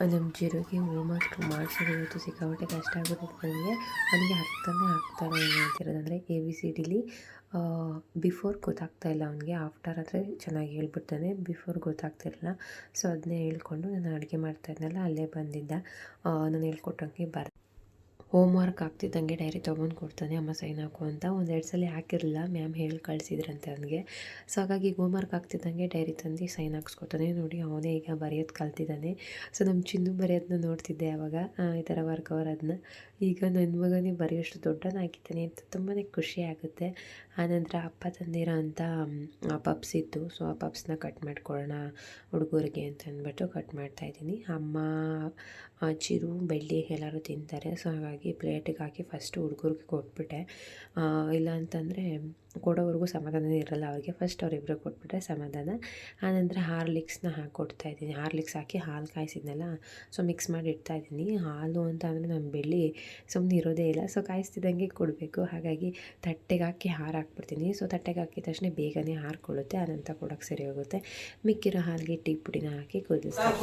ನಮ್ಮ ಜೀರಿಗೆ ಹೋಮ್ವರ್ಕ್ ಇವತ್ತು ಸಿಕ್ಕಾಪಟ್ಟೆ ಕಷ್ಟ ಆಗ್ಬಿಟ್ಟಿತ್ತು ನನಗೆ. ನನಗೆ ಅರ್ಥನೇ ಆಗ್ತಾಯಿಲ್ಲ ಏನು ಹೇಳ್ತಿರೋದಂದರೆ ಎ ಬಿ ಸಿ ಡಿಲಿ ಬಿಫೋರ್ ಗೊತ್ತಾಗ್ತಾ ಇಲ್ಲ ಅವನಿಗೆ. ಆಫ್ಟರ್ ಆದರೆ ಚೆನ್ನಾಗಿ ಹೇಳ್ಬಿಡ್ತಾನೆ. ಬಿಫೋರ್ ಗೊತ್ತಾಗ್ತಿರಲಿಲ್ಲ ಸೊ ಅದನ್ನೇ ಹೇಳ್ಕೊಂಡು ನಾನು ಅಡುಗೆ ಮಾಡ್ತಾಯಿದ್ನಲ್ಲ ಅಲ್ಲೇ ಬಂದಿದ್ದ. ನಾನು ಹೇಳ್ಕೊಟ್ಟಂಗೆ ಬರ್ ಹೋಮ್ ವರ್ಕ್ ಆಗ್ತಿದ್ದಂಗೆ ಡೈರಿ ತೊಗೊಂಡು ಕೊಡ್ತಾನೆ ಅಮ್ಮ ಸೈನ್ ಹಾಕು ಅಂತ. ಒಂದೆರಡು ಸಲ ಹಾಕಿರಲಿಲ್ಲ. ಮ್ಯಾಮ್ ಹೇಳಿ ಕಳಿಸಿದ್ರಂತೆ ಅವನಿಗೆ. ಸೊ ಹಾಗಾಗಿ ಹೋಮ್ ವರ್ಕ್ ಆಗ್ತಿದ್ದಂಗೆ ಡೈರಿ ತಂದು ಸೈನ್ ಹಾಕ್ಸ್ಕೊತಾನೆ ನೋಡಿ ಅವನೇ ಈಗ ಬರೆಯೋದು ಕಲ್ತಿದ್ದಾನೆ. ಸೊ ನಮ್ಮ ಚಿನ್ನು ಬರೆಯೋದನ್ನ ನೋಡ್ತಿದ್ದೆ ಆವಾಗ ಈ ಥರ ವರ್ಕ್ ಅವರ್ ಅದನ್ನ ಈಗ ನನ್ನ ಮಗನೇ ಬರೆಯೋಷ್ಟು ದೊಡ್ಡನಾಗಿದ್ದಾನೆ ಅಂತ ತುಂಬಾ ಖುಷಿ ಆಗುತ್ತೆ. ಆನಂತರ ಅಪ್ಪ ತಂದಿರೋ ಅಂಥ ಪಪ್ಸ್ ಇತ್ತು. ಸೊ ಆ ಪಪ್ಸ್ನ ಕಟ್ ಮಾಡ್ಕೊಳ್ಳೋಣ ಹುಡುಗರಿಗೆ ಅಂತ ಅಂದ್ಬಿಟ್ಟು ಕಟ್ ಮಾಡ್ತಾಯಿದ್ದೀನಿ ಅಮ್ಮ ಚಿರು, ಬೆಳ್ಳಿ ಎಲ್ಲರೂ ತಿಂತಾರೆ. ಸೊ ಹಾಗಾಗಿ ಪ್ಲೇಟಿಗೆ ಹಾಕಿ ಫಸ್ಟು ಹುಡುಗರಿಗೆ ಕೊಟ್ಬಿಟ್ಟೆ. ಇಲ್ಲ ಅಂತಂದರೆ ಕೊಡೋವರೆಗೂ ಸಮಾಧಾನ ಇರಲ್ಲ ಅವ್ರಿಗೆ. ಫಸ್ಟ್ ಅವರಿಬ್ಬರು ಕೊಟ್ಬಿಟ್ರೆ ಸಮಾಧಾನ. ಆನಂತರ ಹಾರ್ಲಿಕ್ಸ್ನ ಹಾಕ್ಕೊಡ್ತಾ ಇದ್ದೀನಿ. ಹಾರ್ಲಿಕ್ಸ್ ಹಾಕಿ ಹಾಲು ಕಾಯಿಸಿದ್ನಲ್ಲ ಸೊ ಮಿಕ್ಸ್ ಮಾಡಿ ಇಡ್ತಾ ಇದ್ದೀನಿ. ಹಾಲು ಅಂತ ಅಂದರೆ ನಮ್ಮ ಬೆಳ್ಳಿ ಸುಮ್ಮನೆ ಇರೋದೇ ಇಲ್ಲ. ಸೊ ಕಾಯಿಸ್ತಿದ್ದಂಗೆ ಕೊಡಬೇಕು. ಹಾಗಾಗಿ ತಟ್ಟೆಗೆ ಹಾಕಿ ಹಾರು ಹಾಕ್ಬಿಡ್ತೀನಿ. ಸೊ ತಟ್ಟೆಗೆ ಹಾಕಿದ ತಕ್ಷಣ ಬೇಗನೆ ಹಾರ್ಕೊಳ್ಳುತ್ತೆ ಆನಂತರ ಕೊಡೋಕ್ಕೆ ಸರಿ ಹೋಗುತ್ತೆ. ಮಿಕ್ಕಿರೋ ಹಾಲಿಗೆ ಟೀ ಪುಡಿನ ಹಾಕಿ ಕುದಿಸ್ತೀನಿ.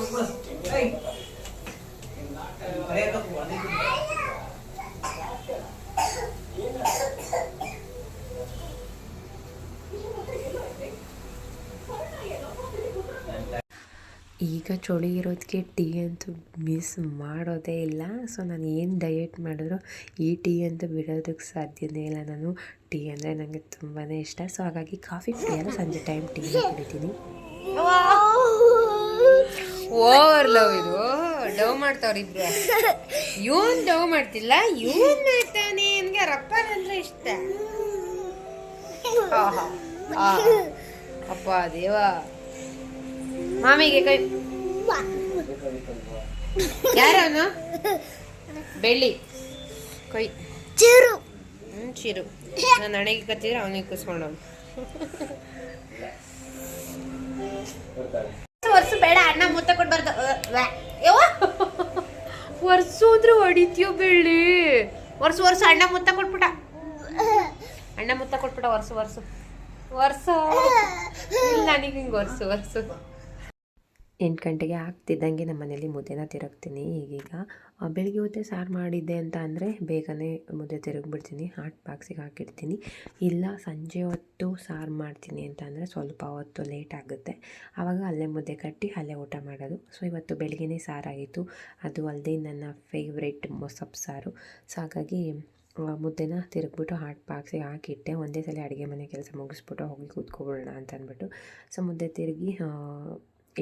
ಈಗ ಚಳಿ ಇರೋದಕ್ಕೆ ಟೀ ಅಂತೂ ಮಿಸ್ ಮಾಡೋದೇ ಇಲ್ಲ. ಸೊ ನಾನು ಏನು ಡಯೆಟ್ ಮಾಡಿದ್ರು ಈ ಟೀ ಅಂತೂ ಬಿಡೋದಕ್ಕೆ ಸಾಧ್ಯನೇ ಇಲ್ಲ. ನಾನು ಟೀ ಅಂದರೆ ನನಗೆ ತುಂಬಾ ಇಷ್ಟ. ಸೊ ಹಾಗಾಗಿ ಕಾಫಿ ಕುಡಿಯಲ್ಲ ಸಂಜೆ ಟೈಮ್ ಟೀ ಕುಡಿತೀನಿ. ಓವರ್ ಲವ್ ಇದು. ಡವ್ ಮಾಡ್ತಾವ್ರ ಇಬ್ರು. ಇವನ್ ಲವ್ ಮಾಡ್ತಿಲ್ಲ ಇವನ್ ಮಾಡ್ತಾನೆ ನನ್ಗೆ ರಪ್ಪರ್ ಅಂದ್ರೆ ಇಷ್ಟ. ಅಪ್ಪ ದೇವ ಮಾಮಿಗೆ ಕೈ. ಯಾರನು ಬೆಳ್ಳಿ. ಕೈ. ಚಿರು. ಹ್ಮ್ ಚಿರು. ನಾನು ಹಣೆಗೆ ಕತ್ತಿದ್ರೆ ಅವನಿಗೆ ಕುಸ್ಕೊಂಡವನು. ವರ್ಷ ಬೇಡ ಅಣ್ಣ ಮುತ್ತ ಕೊಡ್ಬಾರ್ದು ವರ್ಷ ಅಂದ್ರೆ ಹೊಡಿತೀಯೋ ಬೆಳ್ಳಿ? ವರ್ಷ ವರ್ಷ ಅಣ್ಣ ಮುತ್ತ ಕೊಟ್ಬಿಟ ಅಣ್ಣ ಮುತ್ತ ಕೊಟ್ಬಿಟ ವರ್ಷ ವರ್ಷ. ವರ್ಷ. ಇಲ್ಲ, ನನಗೆ ಹಿಂಗೆ ವರ್ಷ ವರ್ಷ. ಎಂಟು ಗಂಟೆಗೆ ಆಗ್ತಿದ್ದಂಗೆ ನಮ್ಮ ಮನೇಲಿ ಮುದ್ದೆನ ತಿರುಗ್ತೀನಿ. ಈಗೀಗ ಬೆಳಿಗ್ಗೆ ಹೊತ್ತೇ ಸಾರು ಮಾಡಿದ್ದೆ ಅಂತ ಅಂದರೆ ಬೇಗನೆ ಮುದ್ದೆ ತಿರುಗಿಬಿಡ್ತೀನಿ ಹಾಟ್ ಬಾಕ್ಸಿಗೆ ಹಾಕಿರ್ತೀನಿ. ಇಲ್ಲ, ಸಂಜೆ ಹೊತ್ತು ಸಾರು ಮಾಡ್ತೀನಿ ಅಂತ ಅಂದರೆ ಸ್ವಲ್ಪ ಹೊತ್ತು ಲೇಟ್ ಆಗುತ್ತೆ. ಆವಾಗ ಅಲ್ಲೇ ಮುದ್ದೆ ಕಟ್ಟಿ ಅಲ್ಲೇ ಊಟ ಮಾಡೋದು. ಸೊ ಇವತ್ತು ಬೆಳಗ್ಗೆನೇ ಸಾರಾಗಿತ್ತು. ಅದು ಅಲ್ಲದೆ ನನ್ನ ಫೇವ್ರೆಟ್ ಮೊಸಪ್ ಸಾರು. ಸೊ ಹಾಗಾಗಿ ಮುದ್ದೆನ ತಿರುಗ್ಬಿಟ್ಟು ಹಾಟ್ ಬಾಕ್ಸಿಗೆ ಹಾಕಿಟ್ಟೆ. ಒಂದೇ ಸಲ ಅಡುಗೆ ಮನೆ ಕೆಲಸ ಮುಗಿಸ್ಬಿಟ್ಟು ಹೋಗಿ ಕೂತ್ಕೊಬಿಡೋಣ ಅಂತ ಅಂದ್ಬಿಟ್ಟು. ಸೊ ಮುದ್ದೆ ತಿರುಗಿ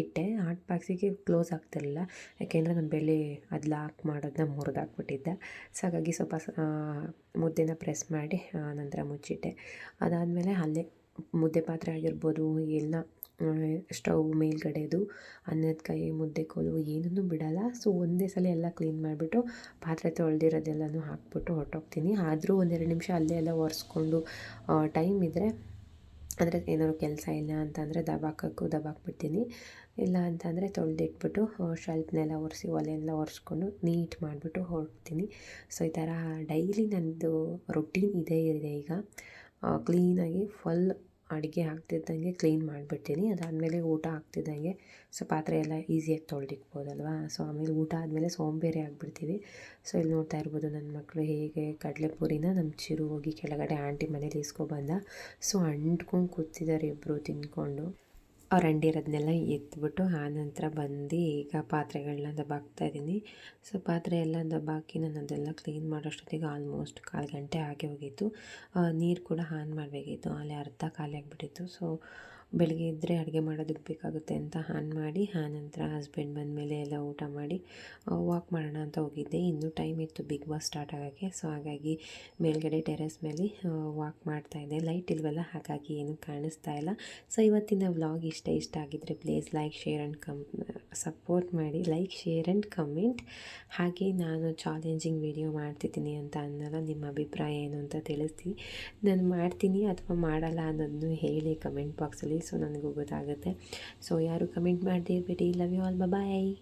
ಇಟ್ಟೆ. ಹಾಟ್ ಬಾಕ್ಸಿಗೆ ಕ್ಲೋಸ್ ಆಗ್ತಿರಲಿಲ್ಲ. ಯಾಕೆಂದರೆ ನಾನು ಬೆಳೆ ಅದು ಲಾಕ್ ಮಾಡೋದನ್ನ ಮುರಿದಾಕ್ಬಿಟ್ಟಿದ್ದೆ. ಸೊ ಹಾಗಾಗಿ ಸ್ವಲ್ಪ ಮುದ್ದೆನ ಪ್ರೆಸ್ ಮಾಡಿ ನಂತರ ಮುಚ್ಚಿಟ್ಟೆ. ಅದಾದಮೇಲೆ ಅಲ್ಲೇ ಮುದ್ದೆ ಪಾತ್ರೆ ಆಗಿರ್ಬೋದು ಎಲ್ಲ ಸ್ಟವ್ ಮೇಲ್ಗಡೆದು, ಅನ್ನದ ಕೈ, ಮುದ್ದೆ ಕೋಲು ಏನನ್ನೂ ಬಿಡಲ್ಲ. ಸೊ ಒಂದೇ ಸಲ ಎಲ್ಲ ಕ್ಲೀನ್ ಮಾಡಿಬಿಟ್ಟು, ಪಾತ್ರೆ ತೊಳೆದಿರೋದೆಲ್ಲನೂ ಹಾಕ್ಬಿಟ್ಟು ಹೊರಟೋಗ್ತೀನಿ. ಆದರೂ ಒಂದೆರಡು ನಿಮಿಷ ಅಲ್ಲೇ ಎಲ್ಲ ಒರೆಸ್ಕೊಂಡು ಟೈಮ್ ಇದ್ದರೆ ಅಂದರೆ ಏನಾದ್ರು ಕೆಲಸ ಇಲ್ಲ ಅಂತಂದರೆ ದಬಾಕಕ್ಕೂ ದಬಾಕ್ಬಿಡ್ತೀನಿ. ಇಲ್ಲ ಅಂತಂದರೆ ತೊಳೆದಿಟ್ಬಿಟ್ಟು ಶೆಲ್ಫ್ನೆಲ್ಲ ಒರೆಸಿ ಒಲೆಯೆಲ್ಲ ಒರೆಸ್ಕೊಂಡು ನೀಟ್ ಮಾಡಿಬಿಟ್ಟು ಹೊರಡ್ತೀನಿ ಸೊ, ಈ ಥರ ಡೈಲಿ ನನ್ನದು ರೊಟೀನ್ ಇದೇ ಇದೆ ಈಗ. ಕ್ಲೀನಾಗಿ ಫುಲ್ ಅಡುಗೆ ಆಗ್ತಿದ್ದಂಗೆ ಕ್ಲೀನ್ ಮಾಡಿಬಿಡ್ತೀನಿ. ಅದಾದಮೇಲೆ ಊಟ ಆಗ್ತಿದ್ದಂಗೆ ಸೊ, ಪಾತ್ರೆ ಎಲ್ಲ ಈಸಿಯಾಗಿ ತೊಳೆದಿಕ್ಬೋದಲ್ವಾ ಸೊ, ಆಮೇಲೆ ಊಟ ಆದಮೇಲೆ ಸೋಂಬೇರಿ ಆಗಿಬಿಡ್ತೀವಿ. ಸೊ, ಇಲ್ಲಿ ನೋಡ್ತಾ ಇರ್ಬೋದು ನನ್ನ ಮಕ್ಕಳು ಹೇಗೆ ಕಡಲೆಪುರಿನ ನಮ್ಮ ಚಿರು ಹೋಗಿ ಕೆಳಗಡೆ ಆಂಟಿ ಮನೇಲಿ ಇಸ್ಕೊಬಂದ. ಸೊ, ಅಂಟ್ಕೊಂಡು ಕೂತಿದ್ದಾರೆ ಇಬ್ಬರು ತಿಂದ್ಕೊಂಡು. ಅವ್ರು ಅಂಡಿರೋದನ್ನೆಲ್ಲ ಎತ್ಬಿಟ್ಟು ಆನಂತರ ಬಂದು ಈಗ ಪಾತ್ರೆಗಳನ್ನ ದಬ್ಬಾಕ್ತಾ ಇದ್ದೀನಿ ಸೊ ಪಾತ್ರೆ ಎಲ್ಲ ದಬ್ಬಾಕಿ ನಾನು ಅದೆಲ್ಲ ಕ್ಲೀನ್ ಮಾಡೋಷ್ಟೊತ್ತಿಗೆ ಆಲ್ಮೋಸ್ಟ್ ಕಾಲು ಗಂಟೆ ಆಗೇ ಹೋಗಿತ್ತು. ನೀರು ಕೂಡ ಆನ್ ಮಾಡಬೇಕಿತ್ತು ಅಲ್ಲಿ ಅರ್ಧ ಖಾಲಿ ಆಗಿಬಿಟ್ಟಿತ್ತು ಸೊ ಬೆಳಗ್ಗೆ ಇದ್ದರೆ ಅಡುಗೆ ಮಾಡೋದಕ್ಕೆ ಬೇಕಾಗುತ್ತೆ ಅಂತ ಆನ್ ಮಾಡಿ ಆನಂತರ ಹಸ್ಬೆಂಡ್ ಬಂದಮೇಲೆ ಎಲ್ಲ ಊಟ ಮಾಡಿ ವಾಕ್ ಮಾಡೋಣ ಅಂತ ಹೋಗಿದ್ದೆ. ಇನ್ನೂ ಟೈಮ್ ಇತ್ತು ಬಿಗ್ ಬಾಸ್ ಸ್ಟಾರ್ಟ್ ಆಗೋಕ್ಕೆ ಸೊ ಹಾಗಾಗಿ ಮೇಲ್ಗಡೆ ಟೆರೆಸ್ ಮೇಲೆ ವಾಕ್ ಮಾಡ್ತಾ ಇದ್ದೆ. ಲೈಟ್ ಇಲ್ವಲ್ಲ, ಹಾಗಾಗಿ ಏನೂ ಕಾಣಿಸ್ತಾ ಇಲ್ಲ. ಸೊ ಇವತ್ತಿನ ವ್ಲಾಗ್ ಇಷ್ಟ ಇಷ್ಟ ಆಗಿದ್ದರೆ please like share and come support ಮಾಡಿ. ಲೈಕ್ ಶೇರ್ ಆ್ಯಂಡ್ ಕಮೆಂಟ್ ಹಾಗೆ ನಾನು ಚಾಲೆಂಜಿಂಗ್ ವಿಡಿಯೋ ಮಾಡ್ತಿದ್ದೀನಿ ಅಂತ ಅನ್ನೋಲ್ಲ, ನಿಮ್ಮ ಅಭಿಪ್ರಾಯ ಏನು ಅಂತ ತಿಳಿಸ್ತೀನಿ ನಾನು ಮಾಡ್ತೀನಿ ಅಥವಾ ಮಾಡಲ್ಲ ಅನ್ನೋದನ್ನು ಹೇಳಿ ಕಮೆಂಟ್ ಬಾಕ್ಸಲ್ಲಿ ಸೊ ನನಗೂ ಗೊತ್ತಾಗುತ್ತೆ. ಸೊ ಯಾರು ಕಮೆಂಟ್ ಮಾಡದೇ ಇರಬೇಡಿ. Love you all bye